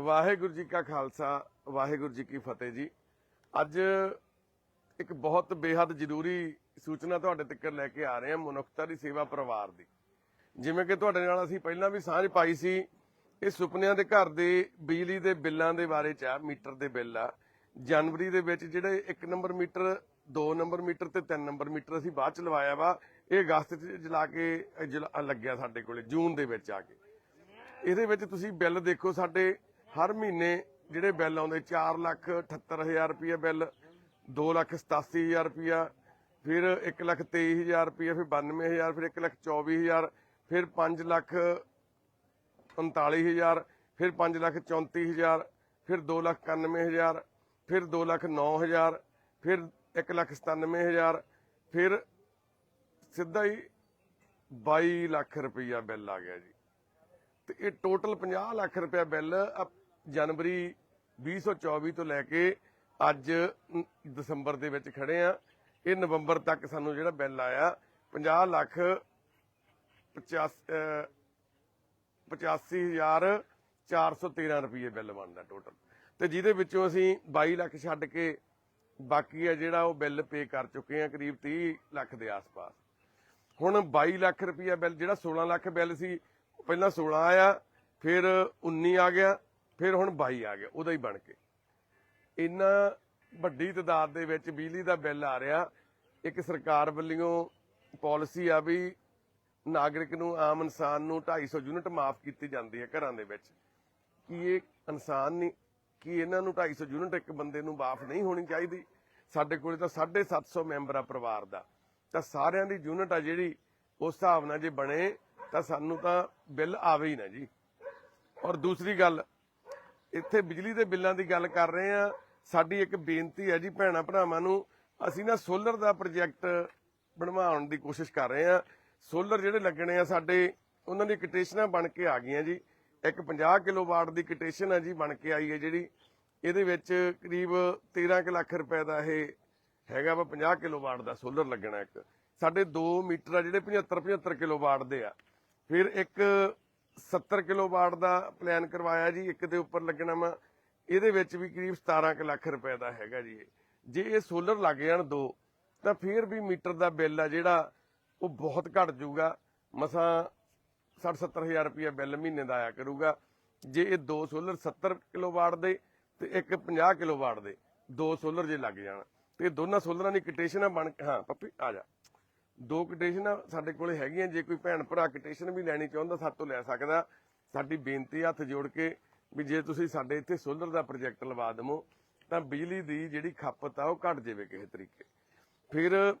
ਵਾਹਿਗੁਰੂ ਜੀ ਕਾ ਖਾਲਸਾ, ਵਾਹਿਗੁਰੂ ਜੀ ਕੀ ਫਤਿਹ ਜੀ। ਅੱਜ ਇੱਕ ਬਹੁਤ ਬੇਹੱਦ ਜ਼ਰੂਰੀ ਸੂਚਨਾ ਤੁਹਾਡੇ ਤੱਕ ਲੈ ਕੇ ਆ ਰਹੇ ਹਾਂ, ਮਨੁੱਖਤਾ ਦੀ ਸੇਵਾ ਪਰਿਵਾਰ ਦੀ। ਜਿਵੇਂ ਕਿ ਤੁਹਾਡੇ ਨਾਲ ਅਸੀਂ ਪਹਿਲਾਂ ਵੀ ਸਾਂਝ ਪਾਈ ਸੀ, ਇਹ ਸੁਪਨਿਆਂ ਦੇ ਘਰ ਦੇ, ਬਿਜਲੀ ਦੇ ਬਿੱਲਾਂ ਦੇ ਬਾਰੇ ਚ ਆ, ਮੀਟਰ ਦੇ ਬਿੱਲ ਆ। ਜਨਵਰੀ ਦੇ ਵਿੱਚ ਜਿਹੜੇ 1 ਨੰਬਰ ਮੀਟਰ 2 ਨੰਬਰ ਮੀਟਰ ਤੇ 3 ਨੰਬਰ ਮੀਟਰ ਅਸੀਂ ਬਾਅਦ ਚ ਲਵਾਇਆ ਵਾ, ਇਹ ਅਗਸਤ ਚ ਜਲਾ ਕੇ ਜਲਾ- ਲੱਗਿਆ ਸਾਡੇ ਕੋਲੇ, ਜੂਨ ਦੇ ਵਿੱਚ ਆ ਕੇ। ਇਹਦੇ ਵਿੱਚ ਤੁਸੀਂ ਬਿੱਲ ਦੇਖੋ ਸਾਡੇ ਹਰ ਮਹੀਨੇ ਜਿਹੜੇ ਬਿੱਲ ਆਉਂਦੇ 4 ਲੱਖ 78000 ਰੁਪਏ ਬਿੱਲ 2 ਲੱਖ 87000 ਰੁਪਿਆ ਫਿਰ 1 ਲੱਖ 23000 ਰੁਪਏ ਫਿਰ 92000 ਫਿਰ 1 ਲੱਖ 24000 ਫਿਰ 5 ਲੱਖ 39000 ਫਿਰ 5 ਲੱਖ 34000 ਫਿਰ 2 ਲੱਖ 91000 ਫਿਰ 2 ਲੱਖ 9000 ਫਿਰ 1 ਲੱਖ 97000 ਫਿਰ ਸਿੱਧਾ ਹੀ 22 ਲੱਖ ਰੁਪਈਆ ਬਿੱਲ ਆ ਗਿਆ ਜੀ। ਤੇ ਇਹ ਟੋਟਲ 50 ਲੱਖ ਰੁਪਇਆ ਬਿੱਲ ਜਨਵਰੀ 2024 ਤੋਂ ਲੈ ਕੇ ਅੱਜ ਦਸੰਬਰ ਦੇ ਵਿੱਚ ਖੜੇ ਆ। ਇਹ ਨਵੰਬਰ ਤੱਕ ਸਾਨੂੰ ਜਿਹੜਾ ਬਿੱਲ ਆਇਆ 50 ਲੱਖ 50 85413 ਰੁਪਏ ਬਿੱਲ ਬਣਦਾ ਟੋਟਲ ਤੇ ਜਿਹਦੇ ਵਿੱਚੋਂ ਅਸੀਂ 22 ਲੱਖ ਛੱਡ ਕੇ ਬਾਕੀ ਆ ਜਿਹੜਾ ਉਹ ਬਿੱਲ ਪੇ ਕਰ ਚੁੱਕੇ ਆ, ਕਰੀਬ 30 ਲੱਖ ਦੇ ਆਸ-ਪਾਸ। ਹੁਣ 22 ਲੱਖ ਰੁਪਇਆ ਬਿੱਲ, ਜਿਹੜਾ 16 ਲੱਖ ਬਿੱਲ ਸੀ ਪਹਿਲਾਂ 16 ਆਇਆ, ਫਿਰ 19 ਆ ਗਿਆ ਫਿਰ ਹੁਣ 22 ਆ ਗਿਆ, ਉਹਦਾ ਹੀ ਬਣ ਕੇ। ਇੰਨਾ ਵੱਡੀ ਤਦਾਦ ਦੇ ਵਿੱਚ ਬਿਜਲੀ ਦਾ ਬਿੱਲ ਆ ਰਿਹਾ, ਇੱਕ ਸਰਕਾਰ ਵੱਲੋਂ ਪਾਲਿਸੀ ਆ ਵੀ ਨਾਗਰਿਕ ਨੂੰ, ਆਮ ਇਨਸਾਨ ਨੂੰ 250 ਯੂਨਿਟ ਮਾਫ ਕੀਤੀ ਜਾਂਦੀ ਹੈ ਘਰਾਂ ਦੇ ਵਿੱਚ। ਕੀ ਇਹ ਇਨਸਾਨ ਨਹੀਂ, ਕੀ ਇਹਨਾਂ ਨੂੰ 250 ਯੂਨਿਟ ਇੱਕ ਬੰਦੇ ਨੂੰ ਮਾਫ ਨਹੀਂ ਹੋਣੀ ਚਾਹੀਦੀ? ਸਾਡੇ ਕੋਲੇ ਤਾਂ 750 ਮੈਂਬਰ ਆ ਪਰਿਵਾਰ ਦਾ। ਤਾਂ ਸਾਰਿਆਂ ਦੀ ਯੂਨਿਟ ਆ ਜਿਹੜੀ, ਉਸ ਹਿਸਾਬ ਨਾਲ ਜੇ ਬਣੇ, ਤਾਂ ਸਾਨੂੰ ਤਾਂ ਬਿੱਲ ਆਵੇ ਹੀ ਨਾ ਜੀ। ਔਰ ਦੂਸਰੀ ਗੱਲ ਇੱਥੇ ਬਿਜਲੀ ਦੇ ਬਿੱਲਾਂ ਦੀ ਗੱਲ ਕਰ ਰਹੇ ਆ ਸਾਡੀ ਇੱਕ ਬੇਨਤੀ ਹੈ ਜੀ ਭੈਣਾ ਭਰਾਵਾਂ ਨੂੰ, ਅਸੀਂ ਨਾ ਸੋਲਰ ਦਾ ਪ੍ਰੋਜੈਕਟ ਬਣਵਾਉਣ ਦੀ ਕੋਸ਼ਿਸ਼ ਕਰ ਰਹੇ ਆ ਸੋਲਰ ਜਿਹੜੇ ਲੱਗਣੇ ਆ ਸਾਡੇ, ਉਹਨਾਂ ਦੀ ਕਿਟੇਸ਼ਨਾਂ ਬਣ ਕੇ ਆ ਗਈਆਂ ਜੀ। ਇੱਕ 50 ਕਿਲੋਵਾਟ ਦੀ ਕਿਟੇਸ਼ਨ ਆ ਜੀ ਬਣ ਕੇ ਆਈ ਹੈ ਜਿਹੜੀ। ਇਹਦੇ ਵਿੱਚ ਕਰੀਬ 13 ਕੁ ਲੱਖ ਰੁਪਏ ਦਾ ਇਹ ਹੈਗਾ ਵਾ 50 ਕਿਲੋਵਾਟ ਦਾ ਸੋਲਰ ਲੱਗਣਾ ਇੱਕ। ਸਾਡੇ 2 ਮੀਟਰ ਆ ਜਿਹੜੇ 75 75 ਕਿਲੋਵਾਟ ਦੇ ਆ। ਫਿਰ ਇੱਕ 70 ਕਿਲੋਵਾਟ ਦਾ ਪਲਾਨ ਕਰਵਾਇਆ ਜੀ, ਇੱਕ ਦੇ ਉੱਪਰ ਲੱਗਣਾ ਵਾ। ਇਹਦੇ ਵਿੱਚ ਵੀ ਕਰੀਬ 17 ਲੱਖ ਰੁਪਏ ਦਾ ਹੈਗਾ ਜੀ ਜੇ ਇਹ ਸੋਲਰ ਲੱਗ ਜਾਣ ਦੋ, ਤਾਂ ਫਿਰ ਵੀ ਮੀਟਰ ਦਾ ਬਿੱਲ ਆ ਜਿਹੜਾ, ਉਹ ਬਹੁਤ ਘਟ ਜਾਊਗਾ। ਮਸਾਂ 60 ਹਜ਼ਾਰ ਰੁਪਏ ਬਿੱਲ ਮਹੀਨੇ ਦਾ ਆਇਆ ਕਰੂਗਾ। ਜੇ ਇਹ ਦੋ ਸੋਲਰ 70 ਕਿਲੋਵਾਟ ਦੇ ਤੇ ਇੱਕ 50 ਕਿਲੋਵਾਟ ਦੇ, ਦੋ ਸੋਲਰ ਜੇ ਲੱਗ ਜਾਣ। ਤੇ ਇਹ ਦੋਨਾਂ ਸੋਲਰਾਂ ਦੀ ਕਿਟੇਸ਼ਨਾਂ ਬਣ ਕੇ ਹਾਂ, ਪੱਪੀ, ਆ ਜਾ। ਦੋ ਕਿਟੇਸ਼ਨਾਂ ਸਾਡੇ ਕੋਲੇ ਹੈਗੀਆਂ, ਜੇ ਕੋਈ ਭੈਣ ਭਰਾ ਕਿਟੇਸ਼ਨ ਵੀ ਲੈਣੀ ਚਾਹੁੰਦਾ, ਸਾਡੇ ਤੋਂ ਲੈ ਸਕਦਾ। ਸਾਡੀ ਬੇਨਤੀ ਹੱਥ ਜੋੜ ਕੇ ਵੀ ਜੇ ਤੁਸੀਂ ਸਾਡੇ ਇੱਥੇ ਸੋਲਰ ਦਾ ਪ੍ਰੋਜੈਕਟ ਲਵਾ ਦਮੋ ਤਾਂ ਬਿਜਲੀ ਦੀ ਜਿਹੜੀ ਖਪਤ ਆ ਉਹ ਘਟ ਜਾਵੇ ਕਿਸੇ ਤਰੀਕੇ। ਫਿਰ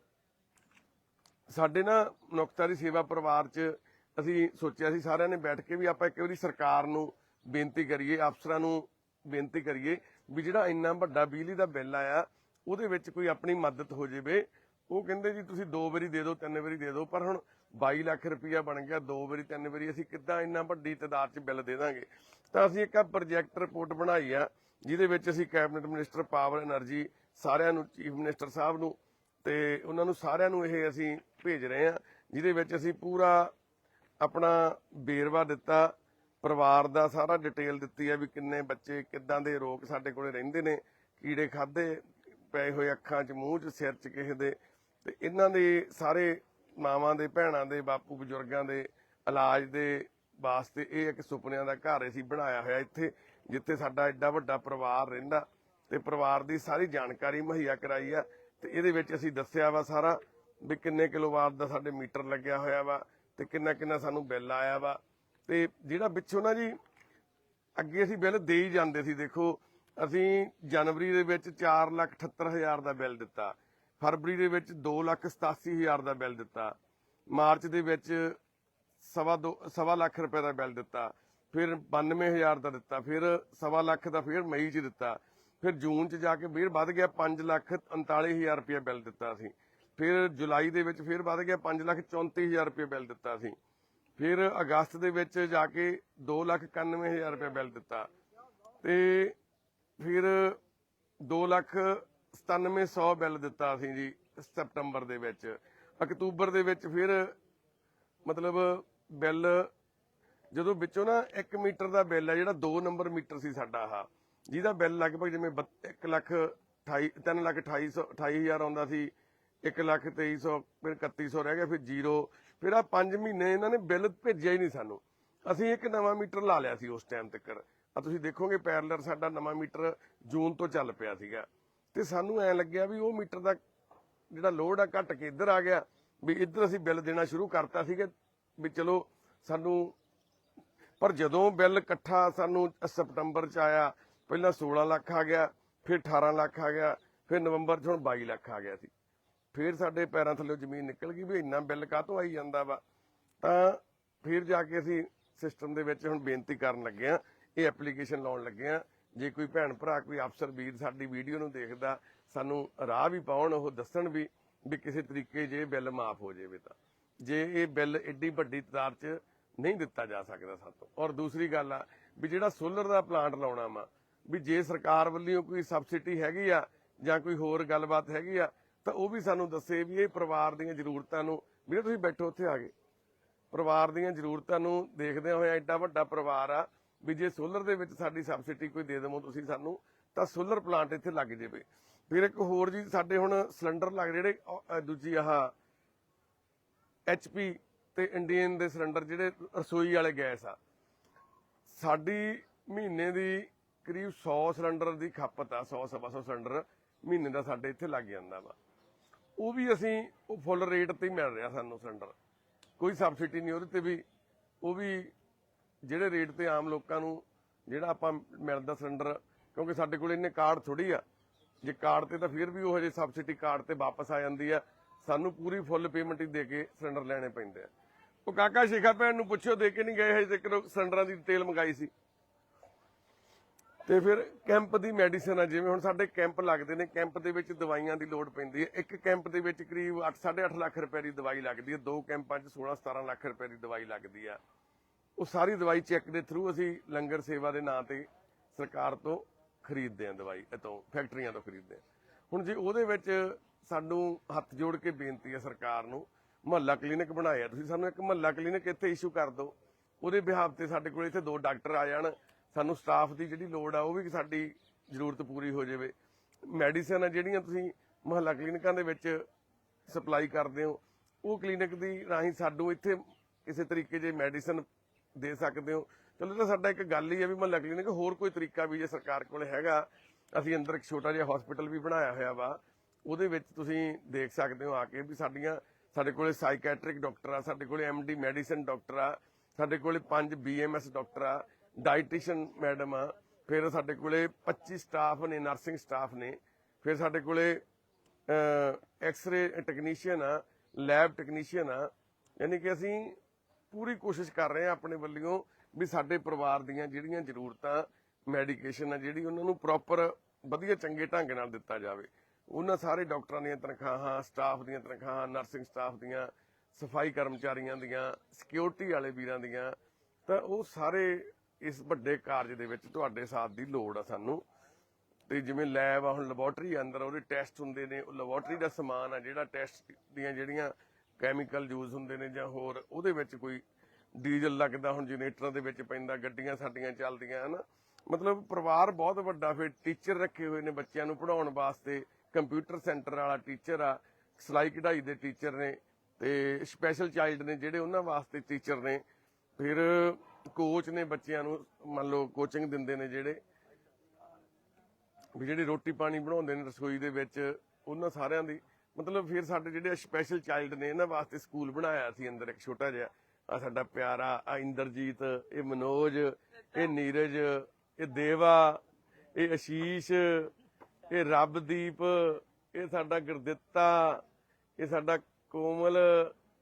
ਸਾਡੇ ਨਾ ਮਨੁੱਖਤਾ ਦੀ ਸੇਵਾ ਪਰਿਵਾਰ 'ਚ ਅਸੀਂ ਸੋਚਿਆ ਸੀ ਸਾਰਿਆਂ ਨੇ ਬੈਠ ਕੇ ਵੀ ਆਪਾਂ ਇੱਕ ਵਾਰੀ ਸਰਕਾਰ ਨੂੰ ਬੇਨਤੀ ਕਰੀਏ, ਅਫਸਰਾਂ ਨੂੰ ਬੇਨਤੀ ਕਰੀਏ ਵੀ ਜਿਹੜਾ ਇੰਨਾ ਵੱਡਾ ਬਿਜਲੀ ਦਾ ਬਿੱਲ ਆਇਆ, ਉਹਦੇ ਵਿੱਚ ਕੋਈ ਆਪਣੀ ਮਦਦ ਹੋ ਜਾਵੇ। ਉਹ ਕਹਿੰਦੇ ਜੀ ਤੁਸੀਂ ਦੋ ਵਾਰੀ ਦੇ ਦਿਓ, ਤਿੰਨ ਵਾਰੀ ਦੇ ਦਿਓ, ਪਰ ਹੁਣ 22 ਲੱਖ ਰੁਪਇਆ ਬਣ ਗਿਆ, ਦੋ ਵਾਰੀ, ਤਿੰਨ ਵਾਰੀ, ਅਸੀਂ ਕਿੱਦਾਂ ਇੰਨਾ ਵੱਡੀ ਤਦਾਦ 'ਚ ਬਿੱਲ ਦੇ ਦਾਂਗੇ? ਤਾਂ ਅਸੀਂ ਇੱਕ ਪ੍ਰੋਜੈਕਟ ਰਿਪੋਰਟ ਬਣਾਈ ਆ, ਜਿਹਦੇ ਵਿੱਚ ਅਸੀਂ ਕੈਬਨਿਟ ਮਿਨਿਸਟਰ ਪਾਵਰ એનર્ਜੀ ਸਾਰਿਆਂ ਨੂੰ ਚੀਫ ਮਿਨਿਸਟਰ ਸਾਹਿਬ ਨੂੰ ਤੇ ਉਹਨਾਂ ਨੂੰ ਸਾਰਿਆਂ ਨੂੰ ਇਹ ਅਸੀਂ ਭੇਜ ਰਹੇ ਆ, ਜਿਹਦੇ ਵਿੱਚ ਅਸੀਂ ਪੂਰਾ ਆਪਣਾ ਬੇਰਵਾ ਦਿੱਤਾ, ਪਰਿਵਾਰ ਦਾ ਸਾਰਾ ਡਿਟੇਲ ਦਿੱਤੀ ਹੈ ਵੀ ਕਿੰਨੇ ਬੱਚੇ ਕਿੱਦਾਂ ਦੇ ਰੋਗ ਸਾਡੇ ਕੋਲੇ ਰਹਿੰਦੇ ਨੇ, ਕੀੜੇ ਖਾਦੇ ਪਏ ਹੋਏ ਅੱਖਾਂ 'ਚ, ਮੂੰਹ 'ਚ, ਸਿਰ 'ਚ ਕਿਸੇ ਦੇ ਤੇ ਇਹਨਾਂ ਦੇ ਸਾਰੇ ਮਾਵਾਂ ਦੇ, ਭੈਣਾਂ ਦੇ, ਬਾਪੂ ਬਜ਼ੁਰਗਾਂ ਦੇ ਇਲਾਜ ਦੇ ਵਾਸਤੇ ਇਹ ਇੱਕ ਸੁਪਨਿਆਂ ਦਾ ਘਰ ਅਸੀਂ ਬਣਾਇਆ ਹੋਇਆ ਇੱਥੇ, ਜਿੱਥੇ ਸਾਡਾ ਐਡਾ ਵੱਡਾ ਪਰਿਵਾਰ ਰਹਿੰਦਾ ਤੇ ਪਰਿਵਾਰ ਦੀ ਸਾਰੀ ਜਾਣਕਾਰੀ ਮੁਹੱਈਆ ਕਰਾਈ ਆ ਤੇ ਇਹਦੇ ਵਿੱਚ ਅਸੀਂ ਦੱਸਿਆ ਵਾ ਸਾਰਾ ਵੀ ਕਿੰਨੇ ਕਿਲੋਵਾਟ ਦਾ ਸਾਡੇ ਮੀਟਰ ਲੱਗਿਆ ਹੋਇਆ ਵਾ ਤੇ ਕਿੰਨਾ ਕਿੰਨਾ ਸਾਨੂੰ ਬਿੱਲ ਆਇਆ ਵਾ। ਤੇ ਜਿਹੜਾ ਵਿੱਚੋਂ ਨਾ ਜੀ, ਅੱਗੇ ਅਸੀਂ ਬਿੱਲ ਦੇ ਹੀ ਜਾਂਦੇ ਸੀ, ਦੇਖੋ, ਅਸੀਂ ਜਨਵਰੀ ਦੇ ਵਿੱਚ 4 ਲੱਖ 78 ਹਜ਼ਾਰ ਦਾ ਬਿੱਲ ਦਿੱਤਾ। ਫਰਵਰੀ ਦੇ ਵਿੱਚ 2 ਲੱਖ 87 ਹਜ਼ਾਰ ਦਾ ਬਿੱਲ ਦਿੱਤਾ। ਮਾਰਚ ਦੇ ਵਿੱਚ ਸਵਾ ਦੋ, ਸਵਾ ਲੱਖ ਰੁਪਏ ਦਾ ਬਿੱਲ ਦਿੱਤਾ। ਫਿਰ 92 ਹਜ਼ਾਰ ਦਾ ਦਿੱਤਾ। ਫਿਰ ਸਵਾ ਲੱਖ ਦਾ ਫਿਰ ਮਈ 'ਚ ਦਿੱਤਾ। ਫਿਰ ਜੂਨ 'ਚ ਜਾ ਕੇ ਫਿਰ ਵੱਧ ਗਿਆ 5 ਲੱਖ 39 ਰੁਪਏ ਬਿੱਲ ਦਿੱਤਾ ਸੀ। ਫਿਰ ਜੁਲਾਈ ਦੇ ਵਿੱਚ ਫਿਰ ਵੱਧ ਗਿਆ 5 ਲੱਖ 34 ਹਜ਼ਾਰ ਰੁਪਏ ਬਿੱਲ ਦਿੱਤਾ ਸੀ। ਫਿਰ ਅਗਸਤ ਦੇ ਵਿੱਚ ਜਾ ਕੇ 2 ਲੱਖ 91 ਹਜ਼ਾਰ ਰੁਪਏ ਬਿੱਲ ਦਿੱਤਾ। ਤੇ ਫਿਰ 2 ਲੱਖ 9700 ਬਿੱਲ ਦਿੱਤਾ ਸੀ ਜੀ ਸਤੰਬਰ ਦੇ ਵਿੱਚ। ਅਕਤੂਬਰ ਦੇ ਵਿੱਚ ਫਿਰ ਮਤਲਬ ਬਿੱਲ ਜਦੋਂ ਵਿੱਚੋਂ ਨਾ 1 ਮੀਟਰ ਦਾ ਬਿੱਲ ਹੈ ਜਿਹੜਾ 2 ਨੰਬਰ ਮੀਟਰ ਸੀ ਸਾਡਾ ਆਹ, ਜਿਹਦਾ ਬਿੱਲ ਲਗਭਗ ਜਿਵੇਂ 1 ਲੱਖ 28 3 ਲੱਖ 2800 28000 ਆਉਂਦਾ ਸੀ 1 ਲੱਖ 2300 ਫਿਰ 3100 ਰਹਿ ਗਿਆ, ਫਿਰ ਜ਼ੀਰੋ। ਫਿਰ ਆ 5 ਮਹੀਨੇ ਇਹਨਾਂ ਨੇ ਬਿੱਲ ਭੇਜਿਆ ਹੀ ਨਹੀਂ ਸਾਨੂੰ। ਅਸੀਂ ਇੱਕ ਨਵਾਂ ਮੀਟਰ ਲਾ ਲਿਆ ਸੀ ਉਸ ਟਾਈਮ ਤੱਕ ਆ ਤੁਸੀਂ ਦੇਖੋਗੇ ਪੈਰਲਰ ਸਾਡਾ ਨਵਾਂ ਮੀਟਰ ਜੂਨ ਤੋਂ ਚੱਲ ਪਿਆ ਸੀਗਾ। ਤੇ ਸਾਨੂੰ ਐ ਲੱਗਿਆ ਵੀ ਉਹ ਮੀਟਰ ਦਾ ਜਿਹੜਾ ਲੋਡ ਆ ਘਟ ਕੇ ਇੱਧਰ ਆ ਗਿਆ, ਵੀ ਇੱਧਰ ਅਸੀਂ ਬਿੱਲ ਦੇਣਾ ਸ਼ੁਰੂ ਕਰਤਾ ਸੀਗੇ, ਵੀ ਚਲੋ ਸਾਨੂੰ, ਪਰ ਜਦੋਂ ਬਿੱਲ ਇਕੱਠਾ ਸਾਨੂੰ ਸਪਟੰਬਰ ਚ ਆਇਆ, ਪਹਿਲਾਂ 16 ਲੱਖ ਆ ਗਿਆ, ਫਿਰ 18 ਲੱਖ ਆ ਗਿਆ, ਫਿਰ ਨਵੰਬਰ ਚ ਹੁਣ 22 ਲੱਖ ਆ ਗਿਆ ਸੀ। ਫਿਰ ਸਾਡੇ ਪੈਰਾਂ ਥੱਲੇ ਜ਼ਮੀਨ ਨਿਕਲ ਗਈ ਵੀ ਇੰਨਾ ਬਿੱਲ ਕਾਹਤੋਂ ਆਈ ਜਾਂਦਾ ਵਾ। ਤਾਂ ਫਿਰ ਜਾ ਕੇ ਅਸੀਂ ਸਿਸਟਮ ਦੇ ਵਿੱਚ ਹੁਣ ਬੇਨਤੀ ਕਰਨ ਲੱਗੇ ਆ, ਇਹ ਐਪਲੀਕੇਸ਼ਨ ਲਾਉਣ ਲੱਗੇ ਆ ਜੇ ਕੋਈ ਭੈਣ ਭਰਾ, ਕੋਈ ਅਫਸਰ ਵੀਰ ਸਾਡੀ ਵੀਡੀਓ ਨੂੰ ਦੇਖਦਾ, ਸਾਨੂੰ ਰਾਹ ਵੀ ਪਾਉਣ, ਉਹ ਦੱਸਣ ਵੀ ਵੀ ਕਿਸੇ ਤਰੀਕੇ ਜੇ ਬਿੱਲ ਮਾਫ ਹੋ ਜਾਵੇ ਤਾਂ। ਜੇ ਇਹ ਬਿੱਲ ਏਡੀ ਵੱਡੀ ਤਾਦਾਦ 'ਚ ਨਹੀਂ ਦਿੱਤਾ ਜਾ ਸਕਦਾ ਸਾਤੋਂ। ਔਰ ਦੂਸਰੀ ਗੱਲ ਆ, ਵੀ ਜਿਹੜਾ ਸੋਲਰ ਦਾ ਪਲਾਂਟ ਲਾਉਣਾ ਵਾ, ਵੀ ਜੇ ਸਰਕਾਰ ਵੱਲੋਂ ਕੋਈ ਸਬਸਿਡੀ ਹੈਗੀ ਆ, ਜਾਂ ਕੋਈ ਹੋਰ ਗੱਲਬਾਤ ਹੈਗੀ ਆ, ਤਾਂ ਉਹ ਵੀ ਸਾਨੂੰ ਦੱਸੇ ਵੀ ਇਹ ਪਰਿਵਾਰ ਦੀਆਂ ਜ਼ਰੂਰਤਾਂ ਨੂੰ, ਵੀਰੇ ਤੁਸੀਂ ਬੈਠੋ ਉੱਥੇ ਆ ਗਏ ਪਰਿਵਾਰ ਦੀਆਂ ਜ਼ਰੂਰਤਾਂ ਨੂੰ ਦੇਖਦੇ ਹੋਏ ਐਡਾ ਵੱਡਾ ਪਰਿਵਾਰ ਆ ਵੀ ਜੇ ਸੋਲਰ ਦੇ ਵਿੱਚ ਸਾਡੀ ਸਬਸਿਡੀ ਕੋਈ ਦੇ ਦੇਵੋ ਤੁਸੀਂ ਸਾਨੂੰ, ਤਾਂ ਸੋਲਰ ਪਲਾਂਟ ਇੱਥੇ ਲੱਗ ਜਾਵੇ। ਫਿਰ ਇੱਕ ਹੋਰ ਜੀ, ਸਾਡੇ ਹੁਣ ਸਿਲੰਡਰ ਲੱਗ ਜਿਹੜੇ ਦੂਜੀ ਆਹ ਐਚਪੀ ਤੇ ਇੰਡੀਅਨ ਦੇ ਸਿਲੰਡਰ ਜਿਹੜੇ ਰਸੋਈ ਵਾਲੇ ਗੈਸ ਆ। ਸਾਡੀ ਮਹੀਨੇ ਦੀ ਕਰੀਬ 100 ਸਿਲੰਡਰ ਦੀ ਖਪਤ ਆ 100 ਸਵਾ 100 ਸਿਲੰਡਰ ਮਹੀਨੇ ਦਾ ਸਾਡੇ ਇੱਥੇ ਲੱਗ ਜਾਂਦਾ ਵਾ। ਉਹ ਵੀ ਅਸੀਂ, ਉਹ ਫੁੱਲ ਰੇਟ ਤੇ ਹੀ ਮਿਲ ਰਿਹਾ ਸਾਨੂੰ ਸਿਲੰਡਰ। ਕੋਈ ਸਬਸਿਡੀ ਨਹੀਂ ਉਹਦੇ ਤੇ ਵੀ, ਉਹ ਵੀ ਜਿਹੜੇ ਰੇਟ ਤੇ ਆਮ ਲੋਕਾਂ ਨੂੰ ਜਿਹੜਾ ਆਪਾਂ ਮਿਲਦਾ ਸਿਲੰਡਰ, ਕਿਉਂਕਿ ਸਾਡੇ ਕੋਲ ਇੰਨੇ ਕਾਰਡ ਥੋੜੀ ਆ, ਜੇ ਕਾਰਡ ਤੇ ਤਾਂ ਫਿਰ ਵੀ ਉਹ ਹਜੇ ਸਬਸਿਡੀ ਕਾਰਡ ਤੇ ਵਾਪਸ ਆ ਜਾਂਦੀ ਆ। ਸਾਨੂੰ ਪੂਰੀ ਫੁੱਲ ਪੇਮੈਂਟ ਹੀ ਦੇ ਕੇ ਸਿਲੰਡਰ ਲੈਣੇ ਪੈਂਦੇ ਆ। ਉਹ ਕਾਕਾ ਸ਼ੇਖਾ ਭੈਣ ਨੂੰ ਪੁੱਛਿਓ, ਦੇ ਕੇ ਨਹੀਂ ਗਏ ਹਜੇ ਤੱਕ ਸਿਲੰਡਰਾਂ ਦੀ ਡਿਟੇਲ ਮੰਗਾਈ ਸੀ। ਤੇ ਫਿਰ ਕੈਂਪ ਦੀ ਮੈਡੀਸਨ ਆ, ਜਿਵੇਂ ਹੁਣ ਸਾਡੇ ਕੈਂਪ ਲੱਗਦੇ ਨੇ ਕੈਂਪ ਦੇ ਵਿੱਚ ਦਵਾਈਆਂ ਦੀ ਲੋੜ ਪੈਂਦੀ ਹੈ ਇੱਕ ਕੈਂਪ ਦੇ ਵਿੱਚ ਕਰੀਬ 8.5 ਲੱਖ ਰੁਪਏ ਦੀ ਦਵਾਈ ਲੱਗਦੀ ਹੈ ਦੋ ਕੈਂਪਾਂ 'ਚ 16-17 ਲੱਖ ਰੁਪਏ ਦੀ ਦਵਾਈ ਲੱਗਦੀ ਆ। ਉਹ ਸਾਰੀ ਦਵਾਈ ਚੈੱਕ ਦੇ ਥਰੂ ਅਸੀਂ ਲੰਗਰ ਸੇਵਾ ਦੇ ਨਾਂ ਤੇ ਸਰਕਾਰ ਤੋਂ ਖਰੀਦਦੇ ਹਾਂ ਦਵਾਈ ਇਤੋਂ ਫੈਕਟਰੀਆਂ ਤੋਂ ਖਰੀਦਦੇ ਹਾਂ। ਹੁਣ ਜੇ ਉਹਦੇ ਵਿੱਚ ਸਾਨੂੰ ਹੱਥ ਜੋੜ ਕੇ ਬੇਨਤੀ ਹੈ ਸਰਕਾਰ ਨੂੰ, ਮਹੱਲਾ ਕਲੀਨਿਕ ਬਣਾਇਆ, ਤੁਸੀਂ ਸਾਨੂੰ ਇੱਕ ਮਹੱਲਾ ਕਲੀਨਿਕ ਇੱਥੇ ਇਸ਼ੂ ਕਰ ਦਿਓ। ਉਹਦੇ ਬਿਹਾਫ ਤੇ ਸਾਡੇ ਕੋਲ ਇੱਥੇ ਦੋ ਡਾਕਟਰ ਆ ਜਾਣ, ਸਾਨੂੰ ਸਟਾਫ ਦੀ ਜਿਹੜੀ ਲੋੜ ਆ, ਉਹ ਵੀ ਸਾਡੀ ਜ਼ਰੂਰਤ ਪੂਰੀ ਹੋ ਜਾਵੇ। ਮੈਡੀਸਨ ਆ ਜਿਹੜੀਆਂ ਤੁਸੀਂ ਮਹੱਲਾ ਕਲੀਨਿਕਾਂ ਦੇ ਵਿੱਚ ਸਪਲਾਈ ਕਰਦੇ ਹੋ, ਉਹ ਕਲੀਨਿਕ ਦੀ ਰਾਹੀਂ ਸਾਨੂੰ ਇੱਥੇ ਕਿਸੇ ਤਰੀਕੇ ਜੇ ਮੈਡੀਸਨ ਦੇ ਸਕਦੇ ਹੋ। ਚਲੋ ਤਾਂ ਸਾਡਾ ਇੱਕ ਗੱਲ ਹੀ ਹੈ ਵੀ ਮਹੱਲਾ ਕਲੀਨਿਕ, ਹੋਰ ਕੋਈ ਤਰੀਕਾ ਵੀ ਜੇ ਸਰਕਾਰ ਕੋਲ ਹੈਗਾ, ਅਸੀਂ ਅੰਦਰ ਇੱਕ ਛੋਟਾ ਜਿਹਾ ਹਸਪੀਟਲ ਵੀ ਬਣਾਇਆ ਹੋਇਆ ਵਾ, ਉਹਦੇ ਵਿੱਚ ਤੁਸੀਂ ਦੇਖ ਸਕਦੇ ਹੋ ਆ ਕੇ ਵੀ ਸਾਡੀਆਂ, ਸਾਡੇ ਕੋਲੇ ਸਾਈਕੈਟ੍ਰਿਕ ਡਾਕਟਰ ਆ, ਸਾਡੇ ਕੋਲੇ ਐਮਡੀ ਮੈਡੀਸਨ ਡਾਕਟਰ ਆ, ਸਾਡੇ ਕੋਲੇ ਪੰਜ ਬੀਐਮਐਸ ਡਾਕਟਰ ਆ ਡਾਈਟੀਸ਼ੀਅਨ ਮੈਡਮ ਆ, ਫਿਰ ਸਾਡੇ ਕੋਲੇ 25 ਸਟਾਫ ਨੇ ਨਰਸਿੰਗ ਸਟਾਫ ਨੇ, ਫਿਰ ਸਾਡੇ ਕੋਲੇ ਐਕਸ-ਰੇ ਟੈਕਨੀਸ਼ੀਅਨ ਆ ਲੈਬ ਟੈਕਨੀਸ਼ੀਅਨ ਆ, ਯਾਨੀ ਕਿ ਅਸੀਂ ਪੂਰੀ ਕੋਸ਼ਿਸ਼ ਕਰ ਰਹੇ ਹਾਂ ਆਪਣੇ ਵੱਲੋਂ ਵੀ ਸਾਡੇ ਪਰਿਵਾਰ ਦੀਆਂ ਜਿਹੜੀਆਂ ਜ਼ਰੂਰਤਾਂ ਮੈਡੀਕੇਸ਼ਨ ਆ ਜਿਹੜੀ ਉਹਨਾਂ ਨੂੰ ਪ੍ਰੋਪਰ ਵਧੀਆ ਚੰਗੇ ਢੰਗ ਨਾਲ ਦਿੱਤਾ ਜਾਵੇ। ਉਹਨਾਂ ਸਾਰੇ ਡਾਕਟਰਾਂ ਦੀਆਂ ਤਨਖਾਹਾਂ ਸਟਾਫ ਦੀਆਂ ਤਨਖਾਹਾਂ ਨਰਸਿੰਗ ਸਟਾਫ ਦੀਆਂ, ਸਫ਼ਾਈ ਕਰਮਚਾਰੀਆਂ ਦੀਆਂ ਸਿਕਿਉਰਿਟੀ ਵਾਲੇ ਵੀਰਾਂ ਦੀਆਂ, ਤਾਂ ਉਹ ਸਾਰੇ ਇਸ ਵੱਡੇ ਕਾਰਜ ਦੇ ਵਿੱਚ ਤੁਹਾਡੇ ਸਾਥ ਦੀ ਲੋੜ ਆ ਸਾਨੂੰ। ਤੇ ਜਿਵੇਂ ਲੈਬ ਆ, ਹੁਣ ਲੈਬੋਰਟਰੀ ਅੰਦਰ ਉਹਦੇ ਟੈਸਟ ਹੁੰਦੇ ਨੇ, ਉਹ ਲੈਬੋਰਟਰੀ ਦਾ ਸਮਾਨ ਆ ਜਿਹੜਾ ਟੈਸਟ ਦੀਆਂ ਜਿਹੜੀਆਂ ਕੈਮੀਕਲ ਯੂਜ਼ ਹੁੰਦੇ ਨੇ ਜਾਂ ਹੋਰ, ਉਹਦੇ ਵਿੱਚ ਕੋਈ ਡੀਜ਼ਲ ਲੱਗਦਾ ਹੁਣ ਜਨਰੇਟਰਾਂ ਦੇ ਵਿੱਚ ਪੈਂਦਾ, ਗੱਡੀਆਂ ਸਾਡੀਆਂ ਚੱਲਦੀਆਂ, ਹਨਾ? ਮਤਲਬ ਪਰਿਵਾਰ ਬਹੁਤ ਵੱਡਾ, ਫਿਰ ਟੀਚਰ ਰੱਖੇ ਹੋਏ ਨੇ ਬੱਚਿਆਂ ਨੂੰ ਪੜਾਉਣ ਵਾਸਤੇ ਕੰਪਿਊਟਰ ਸੈਂਟਰ ਵਾਲਾ ਟੀਚਰ ਆ, ਸਿਲਾਈ ਕਢਾਈ ਦੇ ਟੀਚਰ ਨੇ ਤੇ ਸਪੈਸ਼ਲ ਚਾਈਲਡ ਨੇ ਜਿਹੜੇ ਉਹਨਾਂ ਵਾਸਤੇ ਟੀਚਰ ਨੇ। ਫਿਰ ਕੋਚ ਨੇ ਬੱਚਿਆਂ ਨੂੰ, ਮੰਨ ਲਓ ਕੋਚਿੰਗ ਦਿੰਦੇ ਨੇ ਜਿਹੜੇ, ਵੀ ਜਿਹੜੇ ਰੋਟੀ ਪਾਣੀ ਬਣਾਉਂਦੇ ਨੇ ਰਸੋਈ ਦੇ ਵਿੱਚ, ਉਹਨਾਂ ਸਾਰਿਆਂ ਦੀ ਮਤਲਬ ਫਿਰ ਸਾਡੇ ਜਿਹੜੇ ਸਪੈਸ਼ਲ ਚਾਈਲਡ ਨੇ ਇਹਨਾਂ ਵਾਸਤੇ ਸਕੂਲ ਬਣਾਇਆ ਸੀ ਅੰਦਰ ਇੱਕ ਛੋਟਾ ਜਿਹਾ। ਆ ਸਾਡਾ ਪਿਆਰਾ ਆ ਇੰਦਰਜੀਤ ਇਹ ਮਨੋਜ ਇਹ ਨੀਰਜ ਇਹ ਦੇਵਾ ਇਹ ਅਸ਼ੀਸ਼ ਇਹ ਰੱਬਦੀਪ ਇਹ ਸਾਡਾ ਗੁਰਦਿੱਤਾ ਇਹ ਸਾਡਾ ਕੋਮਲ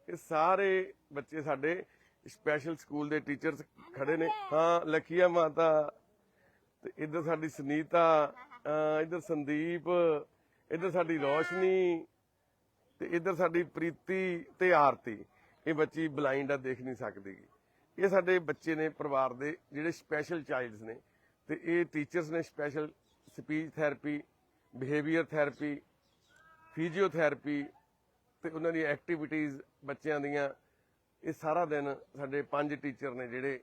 ਇਹ ਸਾਰੇ ਬੱਚੇ ਸਾਡੇ ਸਪੈਸ਼ਲ ਸਕੂਲ ਦੇ ਟੀਚਰਸ ਖੜੇ ਨੇ। ਹਾਂ ਲਖੀਆ ਮਾਤਾ ਤੇ ਇੱਧਰ ਸਾਡੀ ਸੁਨੀਤਾ ਇੱਧਰ ਸੰਦੀਪ ਇੱਧਰ ਸਾਡੀ ਰੋਸ਼ਨੀ ਤੇ ਇੱਧਰ ਸਾਡੀ ਪ੍ਰੀਤੀ ਤੇ ਆਰਤੀ, ਇਹ ਬੱਚੀ ਬਲਾਈਂਡ ਆ, ਦੇਖ ਨਹੀਂ ਸਕਦੀ। ਇਹ ਸਾਡੇ ਬੱਚੇ ਨੇ, ਪਰਿਵਾਰ ਦੇ ਜਿਹੜੇ ਸਪੈਸ਼ਲ ਚਾਈਲਡਸ ਨੇ, ਤੇ ਇਹ ਟੀਚਰਸ ਨੇ special speech therapy behaviour therapy physiotherapy ਤੇ ਉਹਨਾਂ ਦੀ ਐਕਟੀਵਿਟੀਜ਼ ਬੱਚਿਆਂ ਦੀਆਂ। ਇਹ ਸਾਰਾ ਦਿਨ ਸਾਡੇ ਪੰਜ ਟੀਚਰ ਨੇ ਜਿਹੜੇ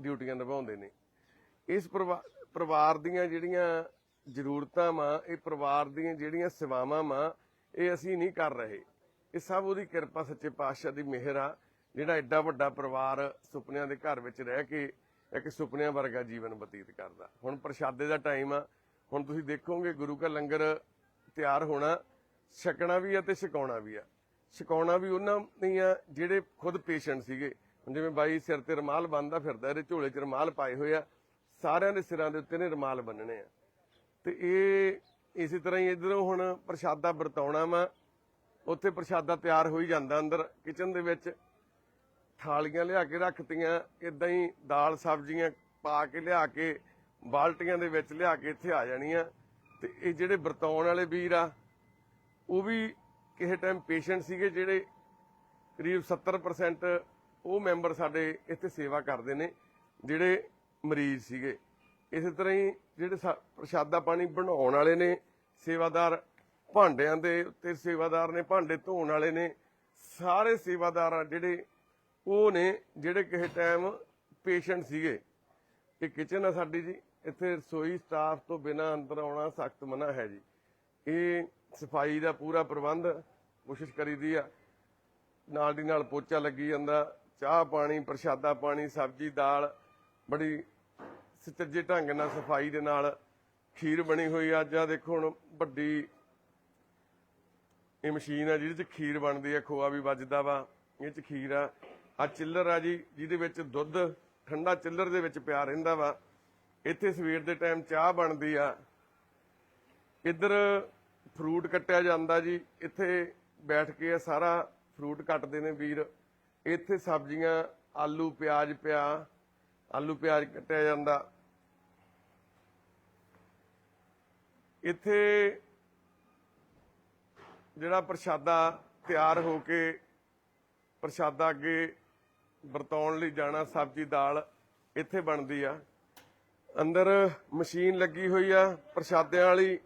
ਡਿਊਟੀਆਂ ਨਿਭਾਉਂਦੇ ਨੇ। ਇਸ ਪਰਿਵਾ- ਪਰਿਵਾਰ ਦੀਆਂ ਜਿਹੜੀਆਂ ਜ਼ਰੂਰਤਾਂ ਵਾ, ਇਹ ਪਰਿਵਾਰ ਦੀਆਂ ਜਿਹੜੀਆਂ ਸੇਵਾਵਾਂ ਵਾ ਇਹ ਅਸੀਂ ਨਹੀਂ ਕਰ ਰਹੇ। ਇਹ ਸਭ ਉਹਦੀ ਕਿਰਪਾ ਸੱਚੇ ਪਾਤਸ਼ਾਹ ਦੀ ਮਿਹਰ ਆ, ਜਿਹੜਾ ਐਡਾ ਵੱਡਾ ਪਰਿਵਾਰ ਸੁਪਨਿਆਂ ਦੇ ਘਰ ਵਿੱਚ ਰਹਿ ਕੇ ਇੱਕ ਸੁਪਨਿਆਂ ਵਰਗਾ ਜੀਵਨ ਬਤੀਤ ਕਰਦਾ। ਹੁਣ ਪ੍ਰਸ਼ਾਦੇ ਦਾ ਟਾਈਮ ਆ। ਹੁਣ ਤੁਸੀਂ ਦੇਖੋਗੇ ਗੁਰੂ ਕਾ ਲੰਗਰ ਤਿਆਰ ਹੋਣਾ, ਛਕਣਾ ਵੀ ਆ ਤੇ ਛਕਾਉਣਾ ਵੀ ਆ। ਛਕਾਉਣਾ ਵੀ ਉਹਨਾਂ ਨਹੀਂ ਆ ਜਿਹੜੇ ਖੁਦ ਪੇਸ਼ੈਂਟ ਸੀਗੇ। ਜਿਵੇਂ ਬਾਈ ਸਿਰ ਤੇ ਰਮਾਲ ਬੰਨਦਾ ਫਿਰਦਾ, ਇਹਦੇ ਝੋਲੇ 'ਚ ਰਮਾਲ ਪਾਏ ਹੋਏ ਆ, ਸਾਰਿਆਂ ਦੇ ਸਿਰਾਂ ਦੇ ਉੱਤੇ ਨੇ ਰਮਾਲ ਬੰਨਣੇ ਆ। ਤੇ ਇਹ ਇਸੇ ਤਰ੍ਹਾਂ ਹੀ ਇਧਰੋਂ ਹੁਣ ਪ੍ਰਸ਼ਾਦਾ ਵਰਤਾਉਣਾ ਵਾ। ਉੱਥੇ ਪ੍ਰਸ਼ਾਦਾ ਤਿਆਰ ਹੋਈ ਜਾਂਦਾ ਅੰਦਰ ਕਿਚਨ ਦੇ ਵਿੱਚ। ਥਾਲੀਆਂ ਲਿਆ ਕੇ ਰੱਖਤੀਆਂ ਇਦਾਂ ਹੀ ਦਾਲ ਸਬਜ਼ੀਆਂ ਪਾ ਕੇ ਲਿਆ ਕੇ, ਬਾਲਟੀਆਂ ਦੇ ਵਿੱਚ ਲਿਆ ਕੇ ਇੱਥੇ ਆ ਜਾਣੀਆਂ। ਤੇ ਇਹ ਜਿਹੜੇ ਵਰਤਾਉਣ ਵਾਲੇ ਵੀਰ ਆ, ਉਹ ਵੀ ਕਿਸੇ ਟਾਈਮ ਪੇਸ਼ੈਂਟ ਸੀਗੇ ਜਿਹੜੇ ਕਰੀਬ 70% ਉਹ ਮੈਂਬਰ ਸਾਡੇ ਇੱਥੇ ਸੇਵਾ ਕਰਦੇ ਨੇ, ਜਿਹੜੇ ਮਰੀਜ਼ ਸੀਗੇ। ਇਸੇ ਤਰ੍ਹਾਂ ਹੀ ਜਿਹੜੇ ਸਾ- ਪ੍ਰਸ਼ਾਦਾ ਪਾਣੀ ਬਣਾਉਣ ਵਾਲੇ ਨੇ, ਸੇਵਾਦਾਰ ਭਾਂਡਿਆਂ ਦੇ ਉੱਤੇ ਸੇਵਾਦਾਰ ਨੇ, ਭਾਂਡੇ ਧੋਣ ਵਾਲੇ ਨੇ, ਸਾਰੇ ਸੇਵਾਦਾਰ ਆ ਜਿਹੜੇ, ਉਹ ਨੇ ਜਿਹੜੇ ਕਿਸੇ ਟਾਈਮ ਪੇਸ਼ੈਂਟ ਸੀਗੇ। ਇਹ ਕਿਚਨ ਆ ਸਾਡੀ ਜੀ, ਇੱਥੇ ਰਸੋਈ ਸਟਾਫ ਤੋਂ ਬਿਨਾ ਅੰਦਰ ਆਉਣਾ ਸਖਤ ਮਨਾ ਹੈ ਜੀ। ਇਹ ਸਫ਼ਾਈ ਦਾ ਪੂਰਾ ਪ੍ਰਬੰਧ ਕੋਸ਼ਿਸ਼ ਕਰੀਦੀ ਆ। ਨਾਲ ਦੀ ਨਾਲ ਪੋਚਾ ਲੱਗੀ ਜਾਂਦਾ, ਚਾਹ ਪਾਣੀ, ਪ੍ਰਸ਼ਾਦਾ ਪਾਣੀ, ਸਬਜ਼ੀ, ਦਾਲ, ਬੜੀ ਸੁਚੱਜੇ ਢੰਗ ਨਾਲ, ਸਫ਼ਾਈ ਦੇ ਨਾਲ ਖੀਰ ਬਣੀ ਹੋਈ ਆ। ਅੱਜ ਆ ਦੇਖੋ ਹੁਣ ਵੱਡੀ ਇਹ ਮਸ਼ੀਨ ਆ, ਜਿਹਦੇ ਚ ਖੀਰ ਬਣਦੀ ਆ, ਖੋਆ ਵੀ ਵੱਜਦਾ ਵਾ। ਇਹ ਚ ਖੀਰ ਆ। ਆ ਚਿੱਲਰ ਆ ਜੀ, ਜਿਹਦੇ ਵਿੱਚ ਦੁੱਧ, ਠੰਡਾ ਚਿੱਲਰ ਦੇ ਵਿੱਚ ਪਿਆ ਰਹਿੰਦਾ ਵਾ। ਇੱਥੇ ਸਵੇਰ ਦੇ ਟਾਈਮ ਚਾਹ ਬਣਦੀ ਆ। ਇੱਧਰ ਫਰੂਟ ਕੱਟਿਆ ਜਾਂਦਾ ਜੀ। ਇੱਥੇ ਬੈਠ ਕੇ ਇਹ ਸਾਰਾ ਫਰੂਟ ਕੱਟਦੇ ਨੇ ਵੀਰ। ਇੱਥੇ ਸਬਜ਼ੀਆਂ, ਆਲੂ, ਪਿਆਜ਼ ਪਿਆ। ਆਲੂ, ਪਿਆਜ਼ ਕੱਟਿਆ ਜਾਂਦਾ। ਇੱਥੇ ਜਿਹੜਾ ਪ੍ਰਸ਼ਾਦਾ ਤਿਆਰ ਹੋ ਕੇ ਪ੍ਰਸ਼ਾਦਾ ਅੱਗੇ ਵਰਤਾਉਣ ਲਈ ਜਾਣਾ ਸਬਜ਼ੀ ਦਾਲ ਇੱਥੇ ਬਣਦੀ ਆ। ਅੰਦਰ ਮਸ਼ੀਨ ਲੱਗੀ ਹੋਈ ਆ ਪ੍ਰਸ਼ਾਦਿਆਂ ਵਾਲੀ।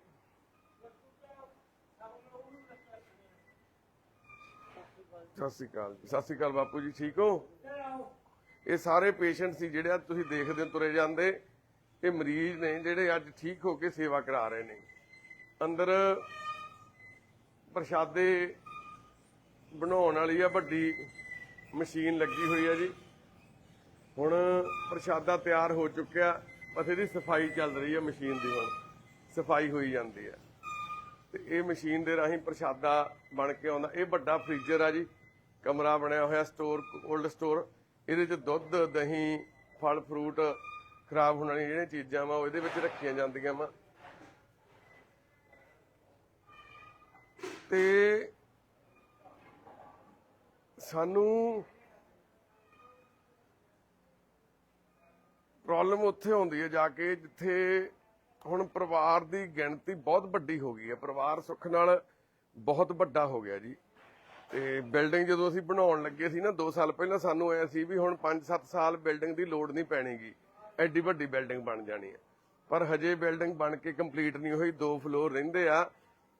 ਸਤਿ ਸ਼੍ਰੀ ਅਕਾਲ ਜੀ। ਸਤਿ ਸ਼੍ਰੀ ਅਕਾਲ ਬਾਪੂ ਜੀ, ਠੀਕ ਹੋ? ਇਹ ਸਾਰੇ ਪੇਸ਼ੈਂਟ ਸੀ ਜਿਹੜੇ ਤੁਸੀਂ ਦੇਖਦੇ ਹੋ ਤੁਰੇ ਜਾਂਦੇ। ਇਹ ਮਰੀਜ਼ ਨੇ ਜਿਹੜੇ ਅੱਜ ਠੀਕ ਹੋ ਕੇ ਸੇਵਾ ਕਰਾ ਰਹੇ ਨੇ। ਅੰਦਰ ਪ੍ਰਸ਼ਾਦੇ ਬਣਾਉਣ ਵਾਲੀ ਆ, ਵੱਡੀ ਮਸ਼ੀਨ ਲੱਗੀ ਹੋਈ ਆ ਜੀ। ਹੁਣ ਪ੍ਰਸ਼ਾਦਾ ਤਿਆਰ ਹੋ ਚੁੱਕਿਆ, ਬਸ ਇਹਦੀ ਸਫ਼ਾਈ ਚੱਲ ਰਹੀ ਹੈ ਮਸ਼ੀਨ ਦੀ ਹੁਣ। ਸਫ਼ਾਈ ਹੋਈ ਜਾਂਦੀ ਹੈ ਤੇ ਇਹ ਮਸ਼ੀਨ ਦੇ ਰਾਹੀਂ ਪ੍ਰਸ਼ਾਦਾ ਬਣ ਕੇ ਆਉਂਦਾ। ਇਹ ਵੱਡਾ ਫ੍ਰੀਜ਼ਰ ਆ ਜੀ, ਕਮਰਾ ਬਣਿਆ ਹੋਇਆ, ਸਟੋਰ, ਕੋਲਡ ਸਟੋਰ। ਇਹਦੇ 'ਚ ਦੁੱਧ, ਦਹੀਂ, ਫਲ, ਫਰੂਟ ਖਰਾਬ ਹੋਣ ਵਾਲੀਆਂ ਜਿਹੜੀਆਂ ਚੀਜ਼ਾਂ ਵਾ, ਉਹ ਇਹਦੇ ਵਿੱਚ ਰੱਖੀਆਂ ਜਾਂਦੀਆਂ ਵਾ। ਤੇ ਸਾਨੂੰ ਪ੍ਰੋਬਲਮ ਉੱਥੇ ਆਉਂਦੀ ਹੈ ਜਾ ਕੇ ਜਿੱਥੇ ਹੁਣ ਪਰਿਵਾਰ ਦੀ ਗਿਣਤੀ ਬਹੁਤ ਵੱਡੀ ਹੋ ਗਈ ਹੈ ਪਰਿਵਾਰ ਸੁੱਖ ਨਾਲ ਬਹੁਤ ਵੱਡਾ ਹੋ ਗਿਆ ਜੀ। ਤੇ ਬਿਲਡਿੰਗ ਜਦੋਂ ਅਸੀਂ ਬਣਾਉਣ ਲੱਗੇ ਸੀ ਨਾ 2 ਸਾਲ ਪਹਿਲਾਂ ਸਾਨੂੰ ਆਇਆ ਸੀ ਵੀ ਹੁਣ 5-7 ਸਾਲ ਬਿਲਡਿੰਗ ਦੀ ਲੋੜ ਨਹੀਂ ਪੈਣੀਗੀ। ਐਡੀ ਵੱਡੀ ਬਿਲਡਿੰਗ ਬਣ ਜਾਣੀ ਹੈ। ਪਰ ਹਜੇ ਬਿਲਡਿੰਗ ਬਣ ਕੇ ਕੰਪਲੀਟ ਨਹੀਂ ਹੋਈ, ਦੋ ਫਲੋਰ ਰਹਿੰਦੇ ਆ,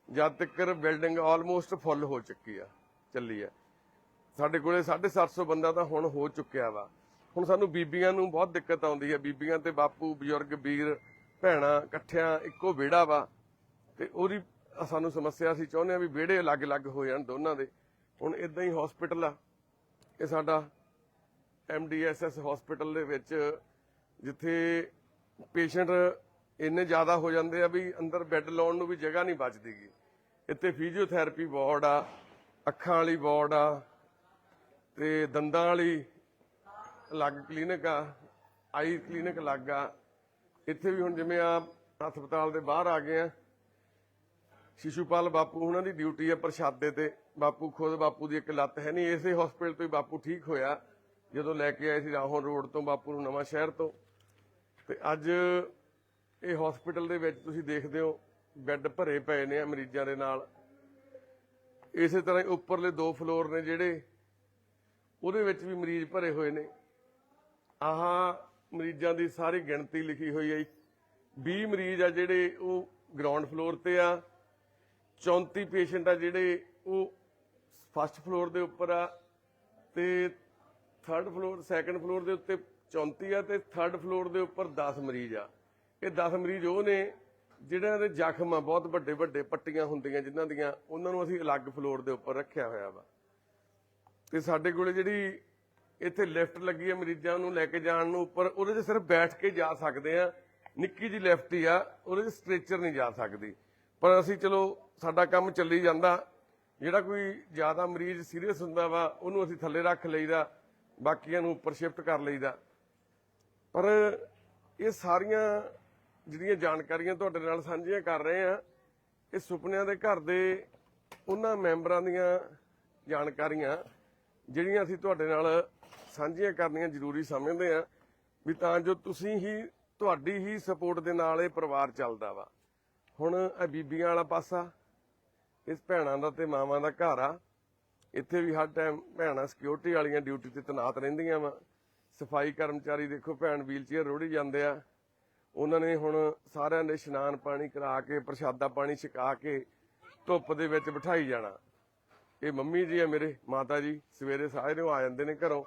ਜਦ ਤੱਕ ਬਿਲਡਿੰਗ ਆਲਮੋਸਟ ਫੁੱਲ ਹੋ ਚੁੱਕੀ ਆ, ਚੱਲੀ ਆ। ਸਾਡੇ ਕੋਲੇ 750 ਬੰਦਾ ਤਾਂ ਹੁਣ ਹੋ ਚੁੱਕਿਆ ਵਾ। ਹੁਣ ਸਾਨੂੰ ਬੀਬੀਆਂ ਨੂੰ ਬਹੁਤ ਦਿੱਕਤ ਆਉਂਦੀ ਹੈ ਬੀਬੀਆਂ ਤੇ ਬਾਪੂ, ਬਜ਼ੁਰਗ, ਵੀਰ, ਭੈਣਾਂ ਇਕੱਠਿਆਂ ਇੱਕੋ ਵਿਹੜਾ ਵਾ। ਤੇ ਉਹਦੀ ਸਾਨੂੰ ਸਮੱਸਿਆ ਸੀ ਚਾਹੁੰਦੇ ਆ ਵੀ ਵਿਹੜੇ ਅਲੱਗ-ਅਲੱਗ ਹੋ ਜਾਣ ਦੋਨਾਂ ਦੇ। ਹੁਣ ਇਦਾਂ ਹੀ ਹਸਪੀਟਲ ਆ। ਇਹ ਸਾਡਾ ਐਮਡੀਐਸਐਸ ਹਸਪੀਟਲ ਦੇ ਵਿੱਚ ਜਿੱਥੇ ਪੇਸ਼ੈਂਟ ਇੰਨੇ ਜ਼ਿਆਦਾ ਹੋ ਜਾਂਦੇ ਆ ਵੀ ਅੰਦਰ ਬੈੱਡ ਲਾਉਣ ਨੂੰ ਵੀ ਜਗ੍ਹਾ ਨਹੀਂ ਬਚਦੀਗੀ। ਇੱਥੇ ਫਿਜ਼ੀਓਥੈਰੇਪੀ ਵਾਰਡ ਆ, ਅੱਖਾਂ ਵਾਲੀ ਵਾਰਡ ਆ, ਤੇ ਦੰਦਾਂ ਵਾਲੀ ਅਲੱਗ ਕਲੀਨਿਕ ਆ, ਆਈ ਕਲੀਨਿਕ ਅਲੱਗ ਆ। ਇੱਥੇ ਵੀ ਹੁਣ ਜਿਵੇਂ ਆ ਹਸਪਤਾਲ ਦੇ ਬਾਹਰ ਆ ਗਏ ਆ, ਸ਼ਿਸ਼ੂਪਾਲ ਬਾਪੂ ਉਹਨਾਂ ਦੀ ਡਿਊਟੀ ਆ ਪ੍ਰਸ਼ਾਦੇ ਤੇ। ਬਾਪੂ ਖੁਦ ਬਾਪੂ ਦੀ ਇੱਕ ਲੱਤ ਹੈ ਨਹੀਂ, ਇਸੇ ਹਸਪੀਟਲ ਤੋਂ ਹੀ ਬਾਪੂ ਠੀਕ ਹੋਇਆ। ਜਦੋਂ ਲੈ ਕੇ ਆਏ ਸੀ ਰਾਹੋਂ ਰੋਡ ਤੋਂ ਬਾਪੂ ਨੂੰ ਨਵਾਂ ਸ਼ਹਿਰ ਤੋਂ। ਤੇ ਅੱਜ ਇਹ ਹਸਪੀਟਲ ਦੇ ਵਿੱਚ ਤੁਸੀਂ ਦੇਖਦੇ ਹੋ ਬੈੱਡ ਭਰੇ ਪਏ ਨੇ ਮਰੀਜ਼ਾਂ ਦੇ ਨਾਲ। ਇਸੇ ਤਰ੍ਹਾਂ ਹੀ ਉੱਪਰਲੇ ਦੋ ਫਲੋਰ ਨੇ ਜਿਹੜੇ, ਉਹਦੇ ਵਿੱਚ ਵੀ ਮਰੀਜ਼ ਭਰੇ ਹੋਏ ਨੇ। ਆਹ ਮਰੀਜ਼ਾਂ ਦੀ ਸਾਰੀ ਗਿਣਤੀ ਲਿਖੀ ਹੋਈ ਹੈ 20 ਮਰੀਜ਼ ਆ ਜਿਹੜੇ ਉਹ ਗਰਾਊਂਡ ਫਲੋਰ ਤੇ ਆ 34 ਪੇਸ਼ੈਂਟ ਆ ਜਿਹੜੇ ਉਹ ਫਸਟ ਫਲੋਰ ਦੇ ਉੱਪਰ ਆ ਤੇ ਥਰਡ ਫਲੋਰ ਸੈਕੰਡ ਫਲੋਰ ਦੇ ਉੱਤੇ 34 ਆ ਤੇ 3rd ਫਲੋਰ ਦੇ ਉੱਪਰ 10 ਮਰੀਜ਼ ਆ। ਇਹ 10 ਮਰੀਜ਼ ਉਹ ਨੇ ਜਿਹੜਿਆਂ ਦੇ ਜ਼ਖਮ ਆ, ਬਹੁਤ ਵੱਡੇ ਵੱਡੇ ਪੱਟੀਆਂ ਹੁੰਦੀਆਂ ਜਿਨ੍ਹਾਂ ਦੀਆਂ, ਉਹਨਾਂ ਨੂੰ ਅਸੀਂ ਅਲੱਗ ਫਲੋਰ ਦੇ ਉੱਪਰ ਰੱਖਿਆ ਹੋਇਆ ਵਾ। ਤੇ ਸਾਡੇ ਕੋਲੇ ਜਿਹੜੀ ਇੱਥੇ ਲਿਫਟ ਲੱਗੀ ਹੈ ਮਰੀਜ਼ਾਂ ਨੂੰ ਲੈ ਕੇ ਜਾਣ ਨੂੰ ਉੱਪਰ, ਉਹਦੇ 'ਚ ਸਿਰਫ ਬੈਠ ਕੇ ਜਾ ਸਕਦੇ ਆ। ਨਿੱਕੀ ਜੀ ਲਿਫਟ ਹੀ ਆ, ਉਹਦੇ 'ਚ ਸਟ੍ਰੈਚਰ ਨਹੀਂ ਜਾ ਸਕਦੀ। ਪਰ ਅਸੀਂ ਚਲੋ, ਸਾਡਾ ਕੰਮ ਚੱਲੀ ਜਾਂਦਾ। ਜਿਹੜਾ ਕੋਈ ਜ਼ਿਆਦਾ ਮਰੀਜ਼ ਸੀਰੀਅਸ ਹੁੰਦਾ ਵਾ, ਉਹਨੂੰ ਅਸੀਂ ਥੱਲੇ ਰੱਖ ਲਈਦਾ, ਬਾਕੀਆਂ ਨੂੰ ਉੱਪਰ ਸ਼ਿਫਟ ਕਰ ਲਈਦਾ। ਪਰ ਇਹ ਸਾਰੀਆਂ ਜਿਹੜੀਆਂ ਜਾਣਕਾਰੀਆਂ ਤੁਹਾਡੇ ਨਾਲ ਸਾਂਝੀਆਂ ਕਰ ਰਹੇ ਆ ਇਹ ਸੁਪਨਿਆਂ ਦੇ ਘਰ ਦੇ ਉਹਨਾਂ ਮੈਂਬਰਾਂ ਦੀਆਂ ਜਾਣਕਾਰੀਆਂ, ਜਿਹੜੀਆਂ ਅਸੀਂ ਤੁਹਾਡੇ ਨਾਲ ਸਾਂਝੀਆਂ ਕਰਨੀਆਂ ਜ਼ਰੂਰੀ ਸਮਝਦੇ ਆ ਵੀ ਤਾਂ ਜੋ ਤੁਸੀਂ ਹੀ, ਤੁਹਾਡੀ ਹੀ ਸਪੋਰਟ ਦੇ ਨਾਲ ਇਹ ਪਰਿਵਾਰ ਚੱਲਦਾ ਵਾ। ਹੁਣ ਇਹ ਬੀਬੀਆਂ ਵਾਲਾ ਪਾਸਾ, ਇਸ ਭੈਣਾਂ ਦਾ ਤੇ ਮਾਵਾਂ ਦਾ ਘਰ ਆ। ਇੱਥੇ ਵੀ ਹਰ ਟਾਈਮ ਭੈਣਾਂ ਸਿਕਿਉਰਿਟੀ ਵਾਲੀਆਂ ਡਿਊਟੀ ਤੇ ਤੈਨਾਤ ਰਹਿੰਦੀਆਂ ਵਾ। ਸਫ਼ਾਈ ਕਰਮਚਾਰੀ ਦੇਖੋ ਭੈਣ ਵੀਲਚੇਅਰ ਰੋੜੀ ਜਾਂਦੇ ਆ। ਉਹਨਾਂ ਨੇ ਹੁਣ ਸਾਰਿਆਂ ਦੇ ਇਸ਼ਨਾਨ ਪਾਣੀ ਕਰਾ ਕੇ, ਪ੍ਰਸ਼ਾਦਾ ਪਾਣੀ ਛਕਾ ਕੇ ਧੁੱਪ ਦੇ ਵਿੱਚ ਬਿਠਾਈ ਜਾਣਾ। ਇਹ ਮੰਮੀ ਜੀ ਆ ਮੇਰੇ, ਮਾਤਾ ਜੀ, ਸਵੇਰੇ ਸਾਰੇ ਆ ਜਾਂਦੇ ਨੇ ਘਰੋਂ।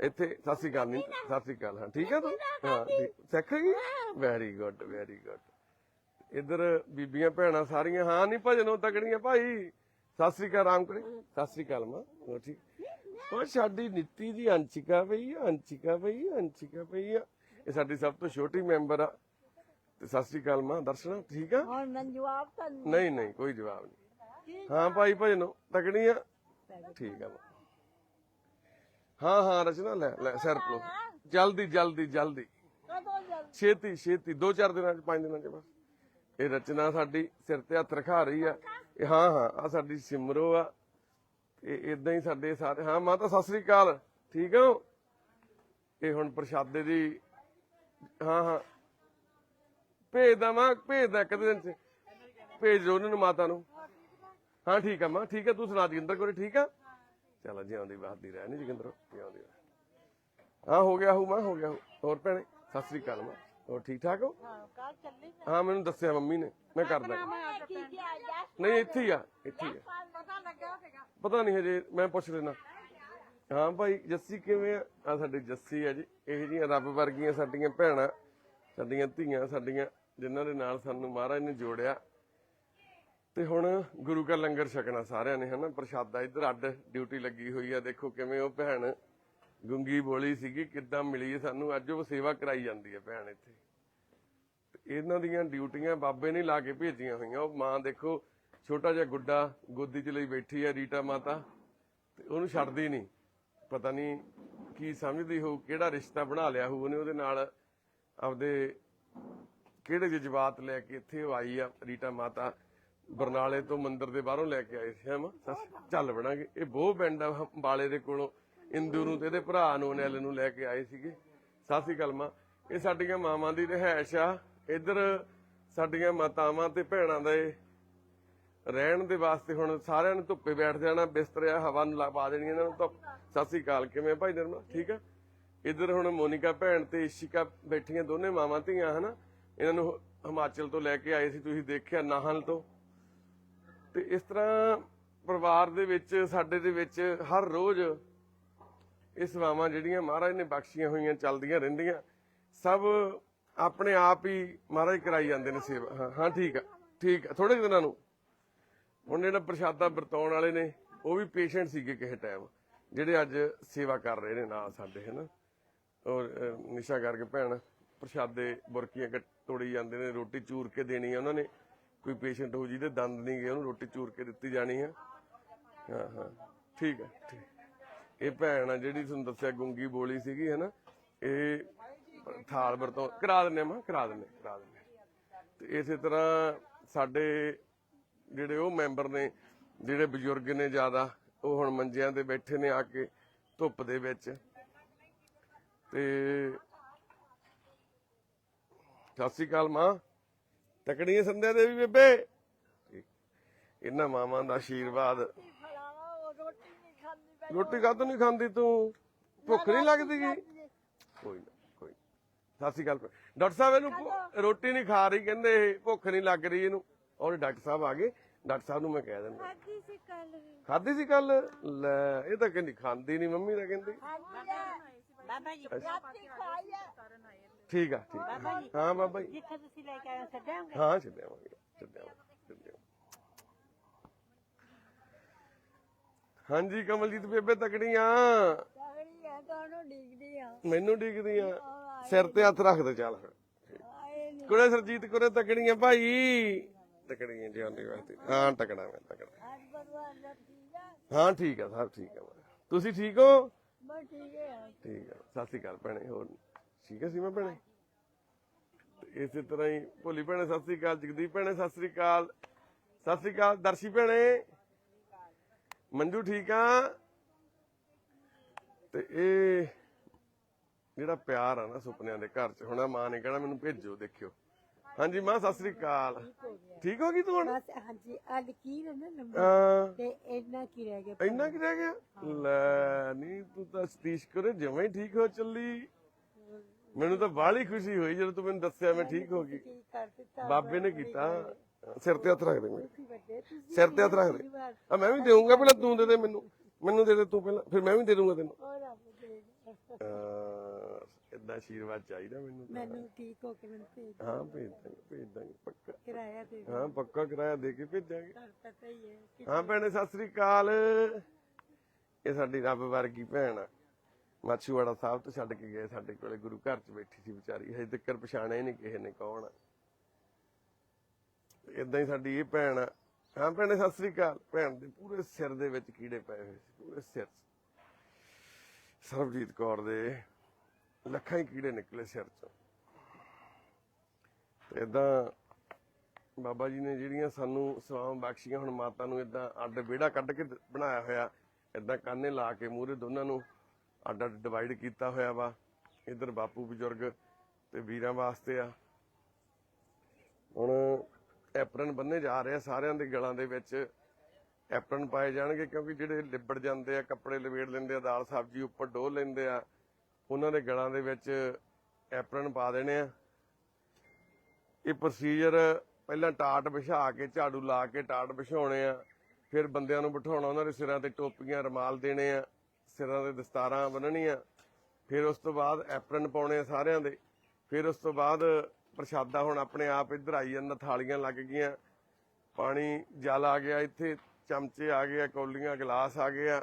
ਇੱਥੇ, ਸਤਿ ਸ਼੍ਰੀ ਅਕਾਲ ਨਹੀਂ ਸਤਿ ਸ਼੍ਰੀ ਅਕਾਲ, ਹਾਂ, ਠੀਕ ਆ ਤੂੰ? ਹਾਂ ਸਿੱਖ ਗਈ? ਵੈਰੀ ਗੁੱਡ ਵੈਰੀ ਗੁੱਡ ਇੱਧਰ ਬੀਬੀਆਂ ਭੈਣਾਂ ਸਾਰੀਆਂ, ਹਾਂ ਨਹੀਂ ਭਜਨੋਂ ਤਕੜੀਆਂ ਭਾਈ? ਸਤਿ ਸ਼੍ਰੀ ਅਕਾਲ, ਰਾਮ ਕਰੀ ਸਤਿ ਸ਼੍ਰੀ ਅਕਾਲ ਮਾਂ ਠੀਕ? ਉਹ ਸਾਡੀ ਨੀਤੀ ਦੀ ਅੰਚਿਕਾ ਪਈ ਆ ਅੰਚਿਕਾ ਪਈ ਆ ਅੰਚਿਕਾ ਪਈ ਆ। ਇਹ ਸਾਡੀ ਸਭ ਤੋਂ ਛੋਟੀ ਮੈਂਬਰ ਆ। ਤੇ ਸਤਿ ਸ਼੍ਰੀ ਅਕਾਲ ਮਾਂ ਦਰਸ਼ਨਾ ਠੀਕ ਆ? ਹੁਣ ਮੈਂ ਜਵਾਬ ਤਾਂ ਨਹੀਂ ਨਹੀਂ ਕੋਈ ਜਵਾਬ ਨਹੀਂ। ਹਾਂ ਭਾਈ ਭਜਨੋ ਤਕੜੀਆਂ? ਠੀਕ ਆ ਮਾਂ। ਹਾਂ ਹਾਂ ਰਚਨਾ ਲੈ ਲੈ ਸਿਰ ਪਲੋ। ਜਲਦੀ ਜਲਦੀ ਜਲਦੀ। ਕਦੋਂ ਜਲ ਛੇਤੀ ਛੇਤੀ ਦੋ ਚਾਰ ਦਿਨਾਂ ਚ ਪੰਜ ਦਿਨਾਂ ਚ ਬਸ। ਇਹ ਰਚਨਾ ਸਾਡੀ ਸਿਰ ਤੇ ਹੱਥ ਰਖਾ ਰਹੀ ਆ। ਇਹ ਹਾਂ ਹਾਂ ਆ ਸਾਡੀ ਸਿਮਰੋ ਆ। ਇਹ ਇਦਾਂ ਹੀ ਸਾਡੇ ਸਾਰੇ ਹਾਂ, ਮਾਤਾ, ਸਤਿ ਸ੍ਰੀ ਅਕਾਲ। ਠੀਕ ਹੋ ਇਹ ਹੁਣ ਪ੍ਰਸ਼ਾਦੇ ਦੀ ਹਾਂ ਹਾਂ। ਭੇਜ ਦਵਾਂ, ਭੇਜ ਦਾ ਇੱਕ ਦਿਨ ਚ। ਭੇਜ ਦਿਓ ਉਹਨਾਂ ਨੂੰ, ਮਾਤਾ ਨੂੰ। ਹਾਂ, ਠੀਕ ਆ, ਮਾਂ। ਠੀਕ ਆ, ਤੂੰ ਸੁਣਾ, ਜਗਿੰਦਰ ਕੋਲੇ ਠੀਕ ਆ? ਚਲ ਜਿਉਂਦੀ ਬਾਦੀ ਰਹਿ ਨਹੀਂ ਜੋਗਿੰਦਰ। ਜਿਉਂਦੀ ਹਾਂ, ਹੋ ਗਿਆ ਹੂ, ਮਾਂ, ਹੋ ਗਿਆ ਹੂ। ਹੋਰ ਭੈਣੇ, ਸਤਿ ਸ੍ਰੀ ਅਕਾਲ, ਮਾਂ। ਹੋਰ ਠੀਕ ਠਾਕ ਹੋ? ਹਾਂ ਕੱਲ ਚੱਲੀ ਹਾਂ ਮੈਨੂੰ ਦੱਸਿਆ ਮੰਮੀ ਨੇ। ਮੈਂ ਕਰਦਾ। ਕੀ ਕੀ ਆ ਜਾ ਨਹੀਂ ਇੱਥੇ ਹੀ ਆ ਇੱਥੇ ਹੀ ਆ। ਪਤਾ ਲੱਗਿਆ ਸੀਗਾ ਪਤਾ ਨਹੀਂ ਹਜੇ ਮੈਂ ਪੁੱਛ ਲੈਣਾ ਹਾਂ ਭਾਈ ਜੱਸੀ ਕਿਵੇਂ ਆ? ਆ ਸਾਡੀ ਜੱਸੀ ਆ ਜੀ। ਇਹ ਜੀਆਂ ਰੱਬ ਵਰਗੀਆਂ ਸਾਡੀਆਂ ਭੈਣਾਂ ਸਾਡੀਆਂ ਧੀਆਂ ਸਾਡੀਆਂ ਜਿਨ੍ਹਾਂ ਦੇ ਨਾਲ ਸਾਨੂੰ ਮਹਾਰਾਜ ਨੇ ਜੋੜਿਆ। ਤੇ ਹੁਣ ਗੁਰੂ ਕਾ ਲੰਗਰ ਛਕਣਾ ਸਾਰਿਆਂ ਨੇ ਹਨਾ? ਪ੍ਰਸ਼ਾਦਾ ਇੱਧਰ ਅੱਡ ਡਿਊਟੀ ਲੱਗੀ ਹੋਈ ਆ। ਦੇਖੋ ਕਿਵੇਂ ਉਹ ਭੈਣ ਗੁੰਗੀ ਬੋਲੀ ਸੀਗੀ, ਕਿੱਦਾਂ ਮਿਲੀ ਸਾਨੂੰ? ਅੱਜ ਉਹ ਸੇਵਾ ਕਰਾਈ ਜਾਂਦੀ ਹੈ ਭੈਣ ਇੱਥੇ। ਇਹਨਾਂ ਦੀਆਂ ਡਿਊਟੀਆਂ ਬਾਬੇ ਨੇ ਲਾ ਕੇ ਭੇਜੀਆਂ ਹੋਈਆਂ। ਉਹ ਮਾਂ ਦੇਖੋ, ਛੋਟਾ ਜਿਹਾ ਗੁੱਡਾ ਗੋਦੀ 'ਚ ਲਈ ਬੈਠੀ ਹੈ ਰੀਟਾ ਮਾਤਾ, ਤੇ ਉਹਨੂੰ ਛੱਡਦੀ ਨਹੀਂ। ਪਤਾ ਨਹੀਂ ਕੀ ਸਮਝਦੀ ਹੋ ਕਿਹੜਾ ਰਿਸ਼ਤਾ ਬਣਾ ਲਿਆ ਹੋਊ ਉਹਨੇ ਉਹਦੇ ਨਾਲ। ਆਪਦੇ ਕਿਹੜੇ ਜਜ਼ਬਾਤ ਲੈ ਕੇ ਇੱਥੇ ਉਹ ਆਈ ਆ ਰੀਟਾ ਮਾਤਾ? ਬਰਨਾਲੇ ਤੋਂ ਮੰਦਿਰ ਦੇ ਬਾਹਰੋਂ ਲੈ ਕੇ ਆਏ ਸੀ ਹਮ। ਚੱਲ ਬਣਾਂਗੇ। ਇਹ ਬੋਹ ਪਿੰਡ ਆ ਅੰਬਾਲੇ ਦੇ ਕੋਲੋਂ। ਇੰਦੂ ਨੂੰ ਤੇ ਇਹਦੇ ਭਰਾ ਨੂੰ, ਅਨਿਲ ਨੂੰ ਲੈ ਕੇ ਆਏ ਸੀਗੇ। ਸਤਿ ਸ੍ਰੀ ਅਕਾਲ ਮਾਂ। ਇਹ ਸਾਡੀਆਂ ਮਾਵਾਂ ਦੀ ਰਿਹਾਇਸ਼ ਆ। ਇੱਧਰ ਸਾਡੀਆਂ ਮਾਤਾਵਾਂ ਤੇ ਭੈਣਾਂ ਦਾ ਰਹਿਣ ਦੇ ਵਾਸਤੇ ਹੁਣ ਸਾਰਿਆਂ ਨੂੰ ਧੁੱਪੇ ਬੈਠ ਜਾਣਾ ਬਿਸਤਰਿਆ ਹਵਾ ਨੂੰ ਪਾ ਦੇਣੀ ਇਹਨਾਂ ਨੂੰ ਧੁੱਪ। ਸਤਿ ਸ੍ਰੀ ਅਕਾਲ, ਕਿਵੇਂ ਭਾਈ ਨਰਮਾ ਠੀਕ ਆ? ਇੱਧਰ ਹੁਣ ਮੋਨਿਕਾ ਭੈਣ ਤੇ ਇਸ਼ਿਕਾ ਬੈਠੀਆਂ ਦੋਨੇ ਮਾਵਾਂ ਧੀਆਂ, ਹਨਾ? ਇਹਨਾਂ ਨੂੰ ਹਿਮਾਚਲ ਤੋਂ ਲੈ ਕੇ ਆਏ ਸੀ, ਤੁਸੀਂ ਦੇਖਿਆ ਨਾਹਲ ਤੋਂ। ਤੇ ਇਸ ਤਰ੍ਹਾਂ ਪਰਿਵਾਰ ਦੇ ਵਿੱਚ, ਸਾਡੇ ਦੇ ਵਿੱਚ ਹਰ ਰੋਜ਼ ਇਹ ਸੇਵਾਵਾਂ ਜਿਹੜੀਆਂ ਮਹਾਰਾਜ ਨੇ ਬਖਸ਼ੀਆਂ ਹੋਈਆਂ, ਚੱਲਦੀਆਂ ਰਹਿੰਦੀਆਂ, ਸਭ ਆਪਣੇ ਆਪ ਹੀ ਮਹਾਰਾਜ ਕਰਾਈ ਜਾਂਦੇ ਨੇ ਸੇਵਾ। ਹਾਂ ਹਾਂ, ਠੀਕ ਆ ਠੀਕ ਆ ਥੋੜੇ ਦਿਨਾਂ ਨੂੰ। ਹੁਣ ਜਿਹੜਾ ਪ੍ਰਸ਼ਾਦਾ ਵਰਤਾਉਣ ਵਾਲੇ ਨੇ, ਉਹ ਵੀ ਪੇਸ਼ੈਂਟ ਸੀਗੇ ਕਿਸੇ ਟਾਈਮ ਜਿਹੜੇ ਅੱਜ ਸੇਵਾ ਕਰ ਰਹੇ ਨੇ ਨਾਲ ਸਾਡੇ, ਹਨਾ। ਔਰ ਨਿਸ਼ਾ ਕਰਕੇ ਭੈਣ, ਪ੍ਰਸ਼ਾਦੇ ਬੁਰਕੀਆਂ ਕੱਟ ਤੋੜੀ ਜਾਂਦੇ ਨੇ, ਰੋਟੀ ਚੂਰ ਕੇ ਦੇਣੀ ਆ ਉਹਨਾਂ ਨੇ। ਕੋਈ ਪੇਸ਼ੈਂਟ ਹੋ ਜਿਹਦੇ ਦੰਦ ਨਹੀਂ ਗਏ, ਉਹਨੂੰ ਰੋਟੀ ਚੂਰ ਕੇ ਦਿੱਤੀ ਜਾਣੀ ਆ। ਹਾਂ ਹਾਂ, ਠੀਕ ਹੈ ਠੀਕ। ਇਹ ਭੈਣ ਆ ਜਿਹੜੀ ਤੁਹਾਨੂੰ ਦੱਸਿਆ ਗੁੰਗੀ ਬੋਲੀ ਸੀਗੀ, ਹਨਾ? ਇਹ ਥਾਲ ਵਰਤੋਂ, ਕਰਾ ਦਿੰਨੇ ਮਾ ਕਰਾ ਦਿੰਨੇ ਕਰਾ ਦਿੰਨੇ ਤੇ ਇਸੇ ਤਰ੍ਹਾਂ ਸਾਡੇ ਜਿਹੜੇ ਉਹ ਮੈਂਬਰ ਨੇ, ਜਿਹੜੇ ਬਜ਼ੁਰਗ ਨੇ ਜ਼ਿਆਦਾ, ਉਹ ਹੁਣ ਮੰਜਿਆਂ ਤੇ ਬੈਠੇ ਨੇ ਆ ਕੇ ਧੁੱਪ ਦੇ ਵਿੱਚ। ਤੇ ਸਤਿ ਸ਼੍ਰੀ ਅਕਾਲ ਮਾਂ। ਤਕੜੀਆਂ ਸੰਧਿਆ ਦੇ ਵੀ ਬੇਬੇ। ਇਹਨਾਂ ਮਾਵਾਂ ਦਾ ਆਸ਼ੀਰਵਾਦ ਫਲਾਣਾ ਉਹ ਰੋਟੀ ਨਹੀਂ ਖਾਂਦੀ ਮੈਂ ਰੋਟੀ ਕਾਹਤੋਂ ਨਹੀਂ ਖਾਂਦੀ ਤੂੰ? ਭੁੱਖ ਨਹੀਂ ਲੱਗਦੀ ਗੀ ਕੋਈ ਨਾ ਕੋਈ। ਸਤਿ ਸ਼੍ਰੀ ਅਕਾਲ ਡਾਕਟਰ ਸਾਹਿਬ ਇਹਨੂੰ ਭੁ- ਰੋਟੀ ਨਹੀਂ ਖਾ ਰਹੀ ਕਹਿੰਦੇ ਇਹ ਭੁੱਖ ਨਹੀਂ ਲੱਗ ਰਹੀ ਇਹਨੂੰ। ਔਰ ਡਾਕਟਰ ਸਾਹਿਬ ਆ ਗਏ। ਡਾਕਟਰ ਸਾਹਿਬ ਨੂੰ ਮੈਂ ਕਹਿ ਦਿੰਦਾ। ਖਾਦੀ ਸੀ ਕੱਲ ਖਾਦੀ ਸੀ ਕੱਲ ਲੈ ਇਹ ਤਾਂ ਕਹਿੰਦੀ ਖਾਂਦੀ ਨਹੀਂ ਮੰਮੀ ਤਾਂ ਕਹਿੰਦੀ। ਖਾਦੀ ਹੈ ਬਾਬਾ ਜੀ ਰਾਤੀ ਖਾਈ ਆ। ਠੀਕ ਆ ਠੀਕ ਆ। ਹਾਂ ਬਾਬਾ ਜੀ। ਜਿੱਥੇ ਤੁਸੀਂ ਲੈ ਕੇ ਆਏ ਛੱਡਾਂਗੇ ਹਾਂ ਛੱਡਿਆਵਾਂਗੇ ਛੱਡਿਆਵਾਂਗੇ ਹਾਂਜੀ ਕਮਲਜੀਤ ਬੇਬੇ ਤਕੜੀਆਂ। ਆ ਤੁਹਾਨੂੰ ਆ ਮੈਨੂੰ ਡਿੱਗਦੀਆਂ ਸਿਰ ਤੇ ਹੱਥ ਰੱਖ ਦੇ ਚੱਲ ਕੁੜੇ ਸਰਜੀਤ ਕੁੜੇ ਤਕੜੀਆਂ ਭਾਈ। ਤਕੜੀਆਂ ਜਿਉਂਦੀ ਵਾਸਤੇ ਹਾਂ ਤਕੜਾ ਮੈਂ ਤਕੜਾ। ਆ। ਹਾਂ ਠੀਕ ਆ ਸਭ ਠੀਕ ਆ। ਤੁਸੀਂ ਠੀਕ ਹੋ? ਬਸ ਠੀਕ ਆ। ਸਤਿ ਸ਼੍ਰੀ ਅਕਾਲ ਭੈਣੇ ਹੋਰ ਠੀਕ ਹੈ ਸੀ ਮੈਂ ਭੈਣੇ? ਇਸੇ ਤਰ੍ਹਾਂ ਹੀ ਭੋਲੀ ਭੈਣੇ ਸਤਿ ਸ਼੍ਰੀ ਅਕਾਲ ਜਗਦੀਪ ਭੈਣੇ ਸਤਿ ਸ਼੍ਰੀ ਅਕਾਲ। ਸਤਿ ਸ਼੍ਰੀ ਅਕਾਲ ਦਰਸ਼ੀ ਭੈਣੇ। ਮੰਜੂ ਠੀਕ ਆ? ਤੇ ਇਹ ਜਿਹੜਾ ਪਿਆਰ ਆ ਨਾ ਸੁਪਨਿਆਂ ਦੇ ਘਰ ਚ ਹੁਣਾ ਮਾਂ ਨੇ ਕਹਿਣਾ ਮੈਨੂੰ ਭੇਜੋ ਦੇਖਿਓ। ਹਾਂਜੀ ਮਾਂ ਸਤਿ ਸ਼੍ਰੀ ਅਕਾਲ। ਠੀਕ ਹੋ ਗਈ ਤੂੰ ਹੁਣ? ਬਸ ਹਾਂਜੀ ਆ ਲਕੀਰ ਹੈ ਨਾ ਲੰਬੀ ਹਾਂ। ਤੇ ਇੰਨਾ ਕੀ ਰਹਿ ਗਿਆ ਇੰਨਾ ਕੀ ਰਹਿ ਗਿਆ? ਲੈ ਨਹੀਂ ਤੂੰ ਤਾਂ ਸਤੀਸ਼ ਕਰੇ ਹੀ ਠੀਕ ਹੋ ਚੱਲੀ। ਮੈਨੂੰ ਤਾਂ ਬਾਹਲੀ ਖੁਸ਼ੀ ਹੋਈ ਜਦੋਂ ਤੂੰ ਮੈਨੂੰ ਦੱਸਿਆ ਮੈਂ ਠੀਕ ਹੋ ਗਈ। ਕੀ ਕਰ ਦਿੱਤਾ ਬਾਬੇ ਨੇ ਕੀਤਾ। ਸਿਰ ਤੇ ਹੱਥ ਰੱਖ ਦੇ ਮੇਰੇ ਤੁਸੀਂ ਵੱਡੇ ਤੁਸੀਂ ਸਿਰ ਤੇ ਹੱਥ ਰੱਖ ਦੇ। ਆ ਮੈਂ ਵੀ ਦੇਵਾਂਗਾ ਪਹਿਲਾਂ ਤੂੰ ਦੇ ਦੇ ਮੈਨੂੰ। ਮੈਨੂੰ ਦੇ ਦੇ ਤੂੰ ਪਹਿਲਾਂ ਫਿਰ ਮੈਂ ਵੀ ਦੇ ਦੂੰਗਾ ਤੈਨੂੰ। ਦੇ ਇਦਾਂ ਆਸ਼ੀਰਵਾਦ ਚਾਹੀਦਾ ਮੈਨੂੰ ਤਾਂ। ਮੈਨੂੰ ਠੀਕ ਹੋ ਕੇ ਮੈਨੂੰ ਭੇਜ ਹਾਂ ਭੇਜ ਦਾਂਗੇ ਭੇਜ ਦਾਂਗੇ ਪੱਕਾ। ਕਿਰਾਇਆ ਦੇ ਹਾਂ ਪੱਕਾ ਕਿਰਾਇਆ ਦੇ ਕੇ ਭੇਜਾਂਗੇ। ਘਰ ਪਤਾ ਹੀ ਹੈ। ਕਿ ਹਾਂ ਭੈਣੇ ਸਤਿ ਸ੍ਰੀ ਅਕਾਲ। ਇਹ ਸਾਡੀ ਰੱਬ ਵਰਗੀ ਭੈਣ ਆ। ਮਾਛੂਵਾੜਾ ਸਾਹਿਬ ਤੋਂ ਛੱਡ ਕੇ ਗਏ, ਸਾਡੇ ਕੋਲੇ ਗੁਰੂ ਘਰ ਚ ਬੈਠੀ ਸੀ ਵਿਚਾਰੀ। ਹਜੇ ਤੱਕ ਪਛਾਣਿਆ ਹੀ ਨਹੀਂ ਕਿਸੇ ਨੇ ਕੌਣ ਆ। ਇਦਾਂ ਹੀ ਸਾਡੀ ਇਹ ਭੈਣ ਆ। ਹਾਂ ਭੈਣੇ, ਸਤਿ ਸ੍ਰੀ ਅਕਾਲ। ਭੈਣ ਦੇ ਪੂਰੇ ਸਿਰ ਦੇ ਵਿੱਚ ਕੀੜੇ ਪਏ ਹੋਏ ਸੀ, ਪੂਰੇ ਸਿਰ ਸਰਬਜੀਤ ਕੌਰ ਦੇ ਲੱਖਾਂ ਹੀ ਕੀੜੇ ਨਿਕਲੇ ਸਿਰ ਚੋਂ। ਤੇ ਇਦਾਂ ਬਾਬਾ ਜੀ ਨੇ ਜਿਹੜੀਆਂ ਸਾਨੂੰ ਸਵਾਮ ਬਖਸ਼ੀਆਂ, ਹੁਣ ਮਾਤਾ ਨੂੰ ਇਦਾਂ ਅੱਡ ਵਿਹੜਾ ਕੱਢ ਕੇ ਬਣਾਇਆ ਹੋਇਆ ਇਦਾਂ ਕਾਨੇ ਲਾ ਕੇ ਮੂਹਰੇ ਦੋਨਾਂ ਨੂੰ ਅੱਡ ਅੱਡ ਡਿਵਾਈਡ ਕੀਤਾ ਹੋਇਆ ਵਾ। ਇਧਰ ਬਾਪੂ ਬਜ਼ੁਰਗ ਤੇ ਵੀਰਾਂ ਵਾਸਤੇ ਆ। ਹੁਣ ਐਪਰਨ ਬੰਨੇ ਜਾ ਰਹੇ ਆ ਸਾਰਿਆਂ ਦੇ ਗਲਾਂ ਦੇ ਵਿੱਚ। ਐਪਰਨ ਪਾਏ ਜਾਣਗੇ ਕਿਉਂਕਿ ਜਿਹੜੇ ਲਿਬੜ ਜਾਂਦੇ ਆ, ਕੱਪੜੇ ਲਵੇੜ ਲੈਂਦੇ ਆ, ਦਾਲ ਸਬਜ਼ੀ ਉੱਪਰ ਡੋਲ ਲੈਂਦੇ ਆ, ਉਹਨਾਂ ਦੇ ਗਲਾਂ ਦੇ ਵਿੱਚ ਐਪਰਨ ਪਾ ਦੇਣੇ ਆ। ਇਹ ਪ੍ਰੋਸੀਜਰ ਪਹਿਲਾਂ ਟਾਟ ਵਿਛਾ ਕੇ, ਝਾੜੂ ਲਾ ਕੇ ਟਾਟ ਵਿਛਾਉਣੇ ਆ। ਫਿਰ ਬੰਦਿਆਂ ਨੂੰ ਬਿਠਾਉਣਾ, ਉਹਨਾਂ ਦੇ ਸਿਰਾਂ ਤੇ ਟੋਪੀਆਂ ਰਮਾਲ ਦੇਣੇ ਆ। ਸਿਰਾਂ ਤੇ ਦਸਤਾਰਾਂ ਬੰਨਣੀਆਂ, ਫਿਰ ਉਸ ਤੋਂ ਬਾਅਦ ਐਪਰਨ ਪਾਉਣੇ ਆ ਸਾਰਿਆਂ ਦੇ, ਫਿਰ ਉਸ ਤੋਂ ਬਾਅਦ ਪ੍ਰਸ਼ਾਦਾ ਹੁਣ ਆਪਣੇ ਆਪ ਇੱਧਰ ਆਈ ਜਾਂਦਾ, ਥਾਲੀਆਂ ਲੱਗ ਗਈਆਂ, ਪਾਣੀ ਜਲ ਆ ਗਿਆ ਇੱਥੇ, ਚਮਚੇ ਆ ਗਏ ਕੌਲੀਆਂ, ਗਲਾਸ ਆ ਗਏ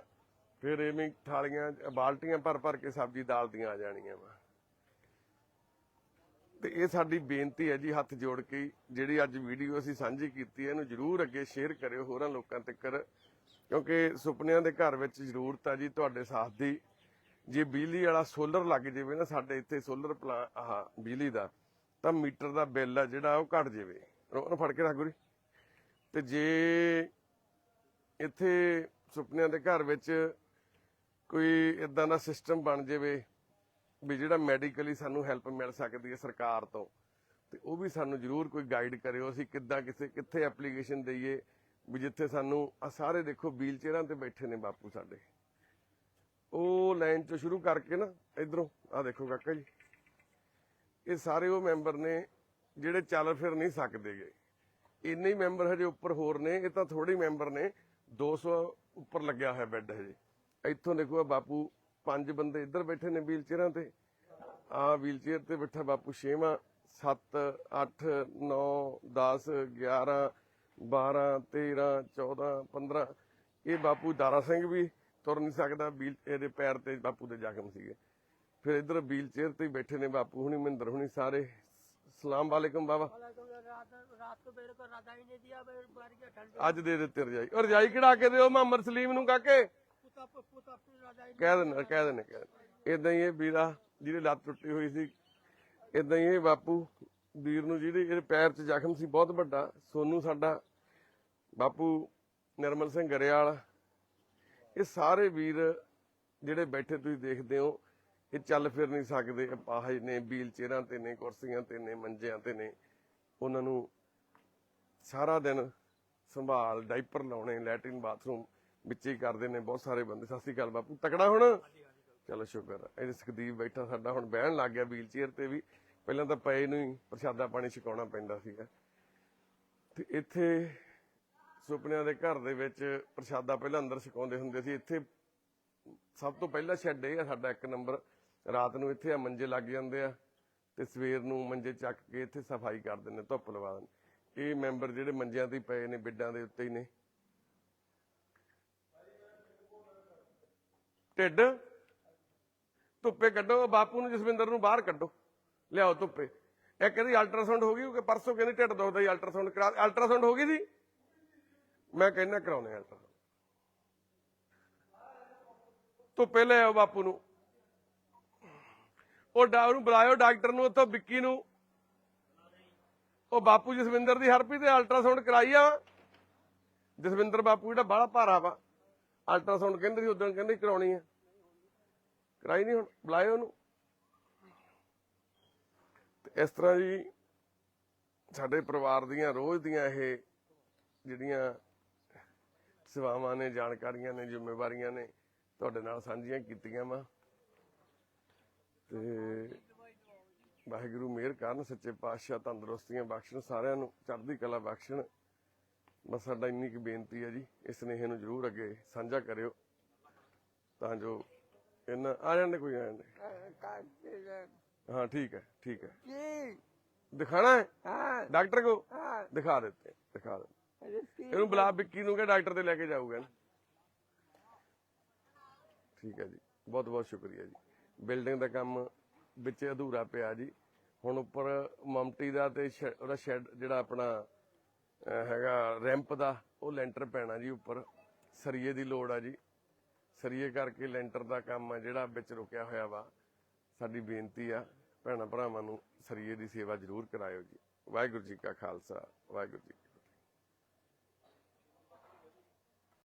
ਫਿਰ ਐਵੇਂ ਥਾਲੀਆਂ, ਬਾਲਟੀਆਂ ਭਰ ਭਰ ਕੇ ਸਬਜ਼ੀ ਦਾਲ ਦੀਆਂ ਆ ਜਾਣੀਆਂ ਵਾ। ਤੇ ਇਹ ਸਾਡੀ ਬੇਨਤੀ ਹੈ ਜੀ, ਹੱਥ ਜੋੜ ਕੇ, ਜਿਹੜੀ ਅੱਜ ਵੀਡੀਓ ਅਸੀਂ ਸਾਂਝੀ ਕੀਤੀ ਹੈ ਇਹਨੂੰ ਜਰੂਰ ਅੱਗੇ ਸ਼ੇਅਰ ਕਰਿਓ, ਹੋਰਾਂ ਲੋਕਾਂ ਤੱਕ ਕਿਉਂਕਿ ਸੁਪਨਿਆਂ ਦੇ ਘਰ ਵਿੱਚ ਜ਼ਰੂਰਤ ਆ ਜੀ ਤੁਹਾਡੇ ਸਾਥ ਦੀ। ਜੇ ਬਿਜਲੀ ਵਾਲਾ ਸੋਲਰ ਲੱਗ ਜਾਵੇ ਨਾ ਸਾਡੇ ਇੱਥੇ ਸੋਲਰ ਪਲਾ, ਆਹ, ਬਿਜਲੀ ਦਾ, ਤਾਂ ਮੀਟਰ ਦਾ ਬਿੱਲ ਆ ਜਿਹੜਾ ਉਹ ਘਟ ਜਾਵੇ। ਉਹਨੂੰ ਫੜ ਕੇ ਰੱਖ ਗੁਰੀ। ਤੇ ਜੇ ਇੱਥੇ ਸੁਪਨਿਆਂ ਦੇ ਘਰ ਵਿੱਚ ਕੋਈ ਇਦਾਂ ਦਾ ਸਿਸਟਮ ਬਣ ਜਾਵੇ ਵੀ ਜਿਹੜਾ ਮੈਡੀਕਲੀ ਸਾਨੂੰ ਹੈਲਪ ਮਿਲ ਸਕਦੀ ਹੈ ਸਰਕਾਰ ਤੋਂ, ਤੇ ਉਹ ਵੀ ਸਾਨੂੰ ਜਰੂਰ ਕੋਈ ਗਾਈਡ ਕਰਿਓ। ਅਸੀਂ ਕਿੱਦਾਂ ਕਿਸੇ, ਕਿੱਥੇ ਐਪਲੀਕੇਸ਼ਨ ਦਈਏ ਵੀ ਜਿੱਥੇ ਸਾਨੂੰ ਆ ਸਾਰੇ ਦੇਖੋ ਵੀਲ ਚੇਅਰਾਂ ਤੇ ਬੈਠੇ ਨੇ ਬਾਪੂ ਸਾਡੇ। ਉਹ ਲਾਈਨ ਤੋਂ ਸ਼ੁਰੂ ਕਰਕੇ ਨਾ ਇਧਰੋਂ ਆ ਦੇਖੋ ਕਾਕਾ ਜੀ। ਇਹ ਸਾਰੇ ਉਹ ਮੈਂਬਰ ਨੇ ਜਿਹੜੇ ਚੱਲ ਫਿਰ ਨਹੀਂ ਸਕਦੇਗੇ ਇੰਨੇ ਹੀ ਮੈਂਬਰ ਹਜੇ ਉੱਪਰ ਹੋਰ ਨੇ, ਇਹ ਤਾਂ ਥੋੜੇ ਮੈਂਬਰ ਨੇ। 200 ਉੱਪਰ ਲੱਗਿਆ ਹੋਇਆ ਬੈੱਡ ਹਜੇ। ਇੱਥੋਂ ਦੇਖੋ ਆ ਬਾਪੂ ਪੰਜ ਬੰਦੇ ਇੱਧਰ ਬੈਠੇ ਨੇ ਵੀਲ ਚੇਅਰਾਂ ਤੇ। ਆ ਵੀਲ ਚੇਅਰ ਤੇ ਬੈਠਾ ਬਾਪੂ ਛੇਵਾਂ 7 8 9 10 11 12 13 14 15 ਇਹ ਬਾਪੂ ਦਾਰਾ ਸਿੰਘ ਵੀ ਤੁਰ ਨਹੀਂ ਸਕਦਾ ਵੀਲ ਇਹਦੇ ਪੈਰ ਤੇ ਬਾਪੂ ਦੇ ਜ਼ਖਮ ਸੀਗੇ। ਫਿਰ ਇਧਰ ਵੀਲ ਚੇਅਰ ਤੇ ਬੈਠੇ ਨੇ ਬਾਪੂ ਹੁਣੀ ਮਹਿੰਦਰ ਹੁਣੀ ਸਾਰੇ। ਸਲਾਮ ਵਾਲੇਕਮ ਬਾਬਾ। ਅੱਜ ਦੇ ਦਿੱਤੇ ਰਜਾਈ। ਰਜਾਈ ਕਿਹੜਾ ਕੇ ਦਿਓ ਮਾਮਰ ਸਲੀਮ ਨੂੰ ਕਾਕੇ? ਕਹਿ ਦੇਣਾ ਕਹਿ ਦੇਣਾ ਕਹਿ ਇਦਾਂ ਹੀ ਇਹ ਵੀਰਾ ਜਿਹਦੀ ਲੱਤ ਟੁੱਟੀ ਹੋਈ ਸੀ। ਇਦਾਂ ਹੀ ਇਹ ਬਾਪੂ ਵੀਰ ਨੂੰ ਜਿਹਦੇ ਇਹਦੇ ਪੈਰ 'ਚ ਜ਼ਖਮ ਸੀ ਬਹੁਤ ਵੱਡਾ। ਸੋਨੂ ਸਾਡਾ ਬਾਪੂ ਨਿਰਮਲ ਸਿੰਘ ਗਰੇਵਾਲ। ਇਹ ਸਾਰੇ ਵੀਰ ਜਿਹੜੇ ਬੈਠੇ ਤੁਸੀਂ ਦੇਖਦੇ ਹੋ ਇਹ ਚੱਲ ਫਿਰ ਨਹੀਂ ਸਕਦੇ। ਅਪਾਹਜ ਨੇ ਵੀਲ ਚੇਅਰਾਂ ਤੇ ਨੇ ਕੁਰਸੀਆਂ ਤੇ ਨੇ ਮੰਜਿਆਂ ਤੇ ਨੇ। ਉਹਨਾਂ ਨੂੰ ਸਾਰਾ ਦਿਨ ਸੰਭਾਲ ਡਾਈਪਰ ਲਾਉਣੇ ਲੈਟਰਿਨ ਬਾਥਰੂਮ ਵਿੱਚ ਹੀ ਕਰਦੇ ਨੇ ਬਹੁਤ ਸਾਰੇ ਬੰਦੇ। ਸਤਿ ਸ੍ਰੀ ਅਕਾਲ ਬਾਪੂ। ਤਕੜਾ ਹੁਣ? ਚਲੋ ਸ਼ੁਕਰ। ਇਹ ਸੁਖਦੀਪ ਬੈਠਾ ਸਾਡਾ। ਹੁਣ ਬਹਿਣ ਲੱਗ ਗਿਆ ਵੀਲ ਚੇਅਰ ਤੇ ਵੀ। ਪਹਿਲਾਂ ਤਾਂ ਪਏ ਨੂੰ ਹੀ, ਪ੍ਰਸ਼ਾਦਾ ਪਾਣੀ ਛਕਾਉਣਾ ਪੈਂਦਾ ਸੀਗਾ। ਤੇ ਇੱਥੇ ਸੁਪਨਿਆਂ ਦੇ ਘਰ ਦੇ ਵਿੱਚ ਪ੍ਰਸ਼ਾਦਾ ਪਹਿਲਾਂ ਅੰਦਰ ਛਕਾਉਂਦੇ ਹੁੰਦੇ ਸੀ। ਇੱਥੇ ਸਭ ਤੋਂ ਪਹਿਲਾ ਸ਼ੈੱਡ ਇਹ ਆ, ਸਾਡਾ ਇੱਕ ਨੰਬਰ। ਰਾਤ ਨੂੰ ਇੱਥੇ ਆ, ਮੰਜੇ ਲੱਗ ਜਾਂਦੇ ਆ ਤੇ ਸਵੇਰ ਨੂੰ ਮੰਜੇ ਚੱਕ ਕੇ ਇੱਥੇ ਸਫ਼ਾਈ ਕਰ ਦਿੰਦੇ ਧੁੱਪ ਲਵਾ ਦਿੰਦੇ ਇਹ ਮੈਂਬਰ ਜਿਹੜੇ ਮੰਜਿਆਂ ਤੇ ਪਏ ਨੇ, ਬਿੱਡਾਂ ਦੇ ਉੱਤੇ ਹੀ ਨੇ। ਢਿੱਡ ਧੁੱਪੇ ਕੱਢੋ ਬਾਪੂ ਨੂੰ ਜਸਵਿੰਦਰ ਨੂੰ ਬਾਹਰ ਕੱਢੋ। ਲਿਆਓ ਧੁੱਪੇ। ਇਹ ਕਹਿੰਦੀ ਅਲਟਰਾਸਾਊਂਡ ਹੋ ਗਈ ਕਿ ਪਰਸੋਂ ਕਹਿੰਦੀ ਢਿੱਡ ਦੁਖਦਾ ਹੀ ਅਲਟਰਾਸਾਊਂਡ ਕਰਾ ਅਲਟਰਾਸਾਊਂਡ ਹੋ ਗਈ ਸੀ ਮੈਂ ਕਹਿੰਦਾ ਕਰਾਉਣੇ ਅਲਟਰਾਸਾਊਂਡ ਧੁੱਪੇ ਲੈ ਆਓ ਬਾਪੂ ਨੂੰ। ਉਹ ਡਾ ਨੂੰ ਬੁਲਾਇਓ, ਡਾਕਟਰ ਨੂੰ ਉੱਥੋਂ, ਵਿੱਕੀ ਨੂੰ। ਉਹ ਬਾਪੂ ਜਸਵਿੰਦਰ ਦੀ ਹਰਪੀ ਤੇ ਅਲਟਰਾਸਾਊਂਡ ਕਰਾਈ ਆ। ਜਸਵਿੰਦਰ ਬਾਪੂ ਜਿਹੜਾ ਬਾਹਲਾ ਭਾਰਾ ਵਾ। ਅਲਟਰਾਸਾਊਂਡ ਕਹਿੰਦੇ ਸੀ, ਉਦੋਂ ਕਹਿੰਦੇ ਕਰਾਉਣੀ ਆ। ਕਰਾਈ ਨਹੀਂ ਹੁਣ, ਬੁਲਾਇਓ ਉਹਨੂੰ। ਇਸ ਤਰ੍ਹਾਂ ਜੀ ਸਾਡੇ ਪਰਿਵਾਰ ਦੀਆਂ ਰੋਜ਼ ਦੀਆਂ ਇਹ ਜਿਹੜੀਆਂ ਸੇਵਾਵਾਂ ਨੇ, ਜਾਣਕਾਰੀਆਂ ਨੇ, ਜ਼ਿੰਮੇਵਾਰੀਆਂ ਨੇ, ਤੁਹਾਡੇ ਨਾਲ ਸਾਂਝੀਆਂ ਕੀਤੀਆਂ ਵਾ। ਤੇ ਵਾਹਿਗੁਰੂ ਮਿਹਰ ਕਰਨ, ਸੱਚੇ ਪਾਤਸ਼ਾਹ ਤੰਦਰੁਸਤੀਆਂ ਬਖਸ਼ਣ, ਸਾਰਿਆਂ ਨੂੰ ਚੜ੍ਹਦੀ ਕਲਾ ਬਖਸ਼ਣ। ਬਸ ਸਾਡਾ ਇੰਨੀ ਕੁ ਬੇਨਤੀ ਹੈ ਜੀ, ਇਸ ਸੁਨੇਹੇ ਨੂੰ ਜਰੂਰ ਅੱਗੇ ਸਾਂਝਾ ਕਰਿਓ, ਤਾਂ ਜੋ ਇਹਨਾਂ, ਆ ਜਾਂਦੇ ਕੋਈ, ਆ ਜਾਂਦੇ? हाँ ठीक है ठीक है दिखाना है हाँ डॉक्टर को हाँ दिखा देते हैं दिखा देते अरे ठीक ਇਹਨੂੰ ਬੁਲਾ ਵਿੱਕੀ ਨੂੰ ਕਿ ਡਾਕਟਰ ਤੇ ਲੈ ਕੇ ਜਾਊਗਾ ਨਾ ਠੀਕ ਹੈ ਜੀ ਬਹੁਤ ਬਹੁਤ ਸ਼ੁਕਰੀਆ ਜੀ ਬਿਲਡਿੰਗ ਦਾ ਕੰਮ ਵਿੱਚ ਅਧੂਰਾ ਪਿਆ ਜੀ ਹੁਣ ਉੱਪਰ ਮਮਟੀ ਦਾ ਤੇ ਸ਼ੈ- ਉਹਦਾ ਸ਼ੈੱਡ ਜਿਹੜਾ ਆਪਣਾ ਅਹ, ਹੈਗਾ ਰੈਂਪ ਦਾ ਉਹ ਲੈਂਟਰ ਪੈਣਾ ਜੀ ਉੱਪਰ ਸਰੀਏ ਦੀ ਲੋੜ ਆ ਜੀ ਸਰੀਏ ਕਰਕੇ ਲੈਂਟਰ ਦਾ ਕੰਮ ਆ ਜਿਹੜਾ ਵਿੱਚ ਰੁਕਿਆ ਹੋਇਆ ਵਾ ਸਾਡੀ ਬੇਨਤੀ ਆ, ਭੈਣਾਂ ਭਰਾਵਾਂ ਨੂੰ ਸਰੀਏ ਦੀ ਸੇਵਾ ਜ਼ਰੂਰ ਕਰਾਇਓ ਜੀ। ਵਾਹਿਗੁਰੂ ਜੀ ਕਾ ਖਾਲਸਾ, ਵਾਹਿਗੁਰੂ ਜੀ